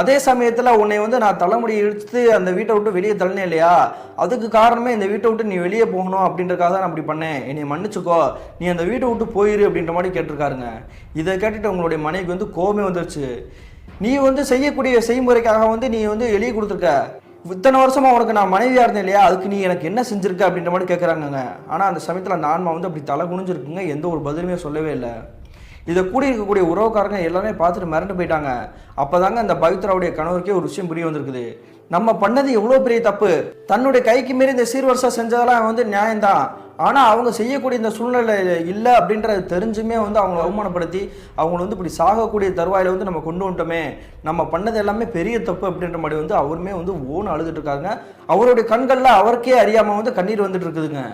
அதே சமயத்தில் உன்னை வந்து நான் தலைமுடி இழுத்து அந்த வீட்டை விட்டு வெளியே தள்ளினேன் இல்லையா? அதுக்கு காரணமே இந்த வீட்டை விட்டு நீ வெளியே போகணும் அப்படின்றக்காக தான் நான் அப்படி பண்ணேன். என்னை மன்னிச்சுக்கோ. நீ அந்த வீட்டை விட்டு போயிரு அப்படின்ற மாதிரி கேட்டிருக்காருங்க. இதை கேட்டுட்டு உங்களுடைய மனைவிக்கு வந்து கோபமே வந்துருச்சு. நீ வந்து செய்யக்கூடிய செய்முறைக்காக வந்து நீ வந்து எழுதி கொடுத்துருக்க. இத்தனை வருஷமா உனக்கு நான் மனைவியா இருந்தேன் இல்லையா? அதுக்கு நீ எனக்கு என்ன செஞ்சிருக்க அப்படின்ற மாதிரி கேட்குறாங்கங்க ஆனால் அந்த சமயத்தில் அந்த ஆன்மா வந்து அப்படி தலை குனிஞ்சிருக்குங்க. எந்த ஒரு பதிலுமே சொல்லவே இல்லை. இதை கூடி இருக்கக்கூடிய உறவுக்காரங்க எல்லாமே பார்த்துட்டு மிரண்டு போயிட்டாங்க. அப்போதாங்க அந்த பவித்ராவுடைய கணவருக்கே ஒரு விஷயம் புரிய வந்திருக்குது. நம்ம பண்ணது எவ்வளோ பெரிய தப்பு? தன்னுடைய கைக்கு மீறி இந்த சீர்வரிசா செஞ்சதெல்லாம் வந்து நியாயம்தான். ஆனால் அவங்க செய்யக்கூடிய இந்த சூழ்நிலை இல்லை அப்படின்றது தெரிஞ்சுமே வந்து அவங்கள அவமானப்படுத்தி அவங்கள வந்து இப்படி சாகக்கூடிய தருவாயில் வந்து நம்ம கொண்டு வந்துட்டோமே நம்ம பண்ணது எல்லாமே பெரிய தப்பு அப்படின்ற மாதிரி வந்து அவருமே வந்து ஓன்னு அழுதுட்டு இருக்காங்க அவருடைய கண்களில் அவருக்கே அறியாமல் வந்து கண்ணீர் வந்துட்டு இருக்குதுங்க.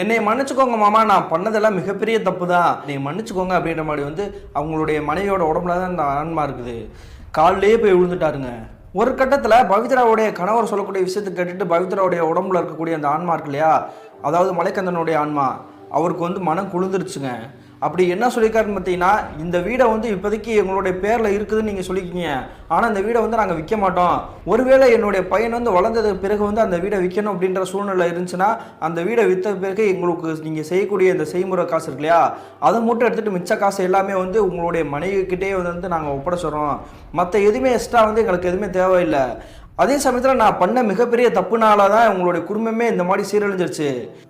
என்னை மன்னிச்சுக்கோங்க மாமா நான் பண்ணதெல்லாம் மிகப்பெரிய தப்பு தான் நீ மன்னிச்சுக்கோங்க அப்படின்ற மாதிரி வந்து அவங்களுடைய மனைவியோட உடம்புல தான் இந்த ஆன்மா இருக்குது. காலிலேயே போய் விழுந்துட்டாருங்க. ஒரு கட்டத்தில் பவித்ராவுடைய கணவர் சொல்லக்கூடிய விஷயத்தை கேட்டுட்டு பவித்ராவுடைய உடம்புல இருக்கக்கூடிய அந்த ஆன்மா இருக்கு இல்லையா? அதாவது மலைக்கந்தனுடைய ஆன்மா அவருக்கு வந்து மனம் குளிர்ந்துருச்சுங்க. அப்படி என்ன சொல்லியிருக்காருன்னு பார்த்தீங்கன்னா இந்த வீடை வந்து இப்போதைக்கு எங்களுடைய பேரில் இருக்குதுன்னு நீங்கள் சொல்லிக்கிங்க ஆனால் இந்த வீடை வந்து நாங்கள் விற்க மாட்டோம். ஒருவேளை என்னுடைய பையன் வந்து வளர்ந்ததுக்கு பிறகு வந்து அந்த வீடை விற்கணும் அப்படின்ற சூழ்நிலை இருந்துச்சுன்னா அந்த வீடை விற்ற பிறகு எங்களுக்கு நீங்கள் செய்யக்கூடிய இந்த செய்முறை காசு இருக்கு இல்லையா? அதை மட்டும் எடுத்துகிட்டு மிச்ச காசு எல்லாமே வந்து உங்களுடைய மனைவிக்கிட்டே வந்து நாங்கள் ஒப்படைச்சிடுறோம். மற்ற எதுவுமே எக்ஸ்ட்ரா வந்து எங்களுக்கு எதுவுமே தேவையில்லை. அதே சமயத்தில் நான் பண்ண மிகப்பெரிய தப்புனால தான் உங்களுடைய குடும்பமே இந்த மாதிரி சீரழிஞ்சிருச்சு.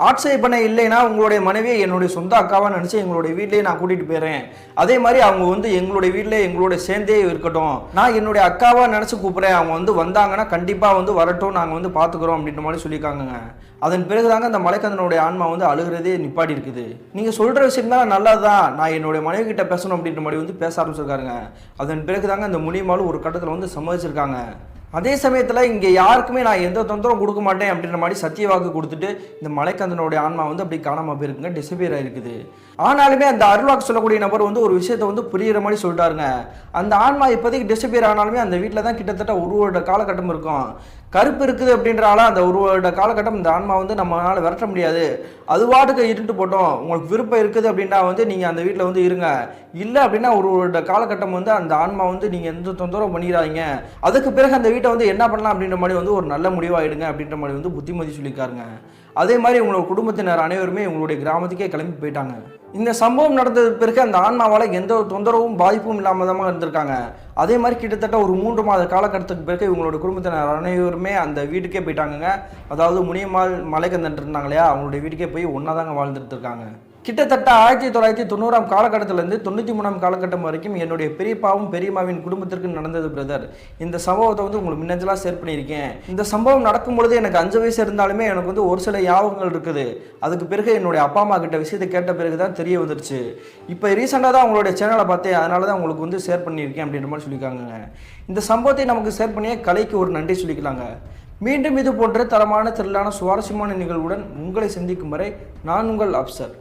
ஆட்சேபனை பண்ண இல்லைன்னா உங்களுடைய மனைவியை என்னுடைய சொந்த அக்காவாக நினச்சி எங்களுடைய வீட்லேயே நான் கூட்டிகிட்டு போயிடுறேன். அதே மாதிரி அவங்க வந்து எங்களுடைய வீட்டில் எங்களோட சேர்ந்தே இருக்கட்டும். நான் என்னுடைய அக்காவாக நினச்சி கூப்பிட்றேன். அவங்க வந்து வந்தாங்கன்னா கண்டிப்பாக வந்து வரட்டும். நாங்கள் வந்து பார்த்துக்குறோம் அப்படின்ற மாதிரி சொல்லியிருக்காங்கங்க. அதன் பிறகுதாங்க அந்த மலைக்கந்தனுடைய ஆன்மா வந்து அழுகிறதே நிப்பாடி இருக்குது. நீங்கள் சொல்கிற விஷயம் தான் நல்லது தான் நான் என்னுடைய மனைவி கிட்ட பேசணும் அப்படின்ற மாதிரி வந்து பேச ஆரம்பிச்சிருக்காருங்க. அதன் பிறகுதாங்க அந்த முனியமாலும் ஒரு கட்டத்தில் வந்து சம்மதிச்சிருக்காங்க. அதே சமயத்தில் இங்கே யாருக்குமே நான் எந்த தொந்தரவும் கொடுக்க மாட்டேன் அப்படின்ற மாதிரி சத்திய வாக்கு கொடுத்துட்டு இந்த மலைக்கந்தனுடைய ஆன்மா வந்து அப்படி காணாமல் போயிருக்குங்க டிசப்பியர் ஆகிருக்குது ஆனாலுமே அந்த அருள்வாக்கு சொல்லக்கூடிய நபர் வந்து ஒரு விஷயத்தை வந்து புரியிற மாதிரி சொல்லிட்டாருங்க அந்த ஆன்மா இப்போதைக்கு டிசப்பியர் ஆனாலுமே அந்த வீட்டில் தான் கிட்டத்தட்ட ஒரு வருட காலகட்டம் இருக்கும். கருப்பு இருக்குது அப்படின்றால அந்த ஒரு வருட காலகட்டம் இந்த ஆன்மா வந்து நம்மளால் விரட்ட முடியாது. அது வாட்டுக்கு இருந்துட்டு போட்டோம். உங்களுக்கு விருப்பம் இருக்குது அப்படின்னா வந்து நீங்கள் அந்த வீட்டில் வந்து இருங்க. இல்லை அப்படின்னா ஒரு வருட காலகட்டம் வந்து அந்த ஆன்மா வந்து நீங்கள் எந்த தொந்தரவும் பண்ணிடாதீங்க. அதுக்கு பிறகு அந்த வீட்டை வந்து என்ன பண்ணலாம் அப்படின்ற மாதிரி வந்து ஒரு நல்ல முடிவாகிடுங்க அப்படின்ற மாதிரி வந்து புத்திமதி சொல்லியிருக்காருங்க. அதே மாதிரி உங்களோட குடும்பத்தினர் அனைவருமே உங்களுடைய கிராமத்துக்கே கிளம்பி போயிட்டாங்க. இந்த சம்பவம் நடந்தது பிறகு அந்த ஆன்மாவால் எந்த ஒரு தொந்தரவும் பாதிப்பும் இல்லாமல் தான் இருந்திருக்காங்க. அதே மாதிரி கிட்டத்தட்ட ஒரு மூன்று மாத காலகட்டத்துக்கு பிறகு இவங்களோட குடும்பத்தினர் அனைவருமே அந்த வீட்டுக்கே போயிட்டாங்கங்க. அதாவது முனியம்மாள் மலைக்கந்தன் இருந்தாங்க இல்லையா? அவங்களுடைய வீட்டுக்கே போய் ஒன்றா தாங்க வாழ்ந்துட்டு இருக்காங்க. கிட்டத்தட்ட ஆயிரத்தி தொள்ளாயிரத்தி தொண்ணூறாம் காலகட்டத்திலேருந்து தொண்ணூற்றி மூணாம் காலகட்டம் வரைக்கும் என்னுடைய பெரியப்பாவும் பெரியம்மாவின் குடும்பத்திற்கு நடந்தது பிரதர் இந்த சம்பவத்தை வந்து உங்களுக்கு மின்னஞ்சலாக ஷேர் பண்ணியிருக்கேன். இந்த சம்பவம் நடக்கும் பொழுது எனக்கு அஞ்சு வயசு இருந்தாலுமே எனக்கு வந்து ஒரு சில ஞாபகங்கள் இருக்குது. அதுக்கு பிறகு என்னுடைய அப்பா அம்மா கிட்ட விஷயத்தை கேட்ட பிறகு தான் தெரிய வந்துருச்சு. இப்போ ரீசெண்டாக தான் உங்களுடைய சேனலை பார்த்தேன். அதனால தான் உங்களுக்கு வந்து ஷேர் பண்ணியிருக்கேன் அப்படின்ற மாதிரி சொல்லியிருக்காங்க இந்த சம்பவத்தை நமக்கு ஷேர் பண்ணியே கலைக்கு ஒரு நன்றி சொல்லிக்கலாங்க. மீண்டும் இது போன்ற தரமான திரளான சுவாரஸ்யமான நிகழ்வுடன் உங்களை சந்திக்கும் வரை நான் உங்கள் அப்சர்.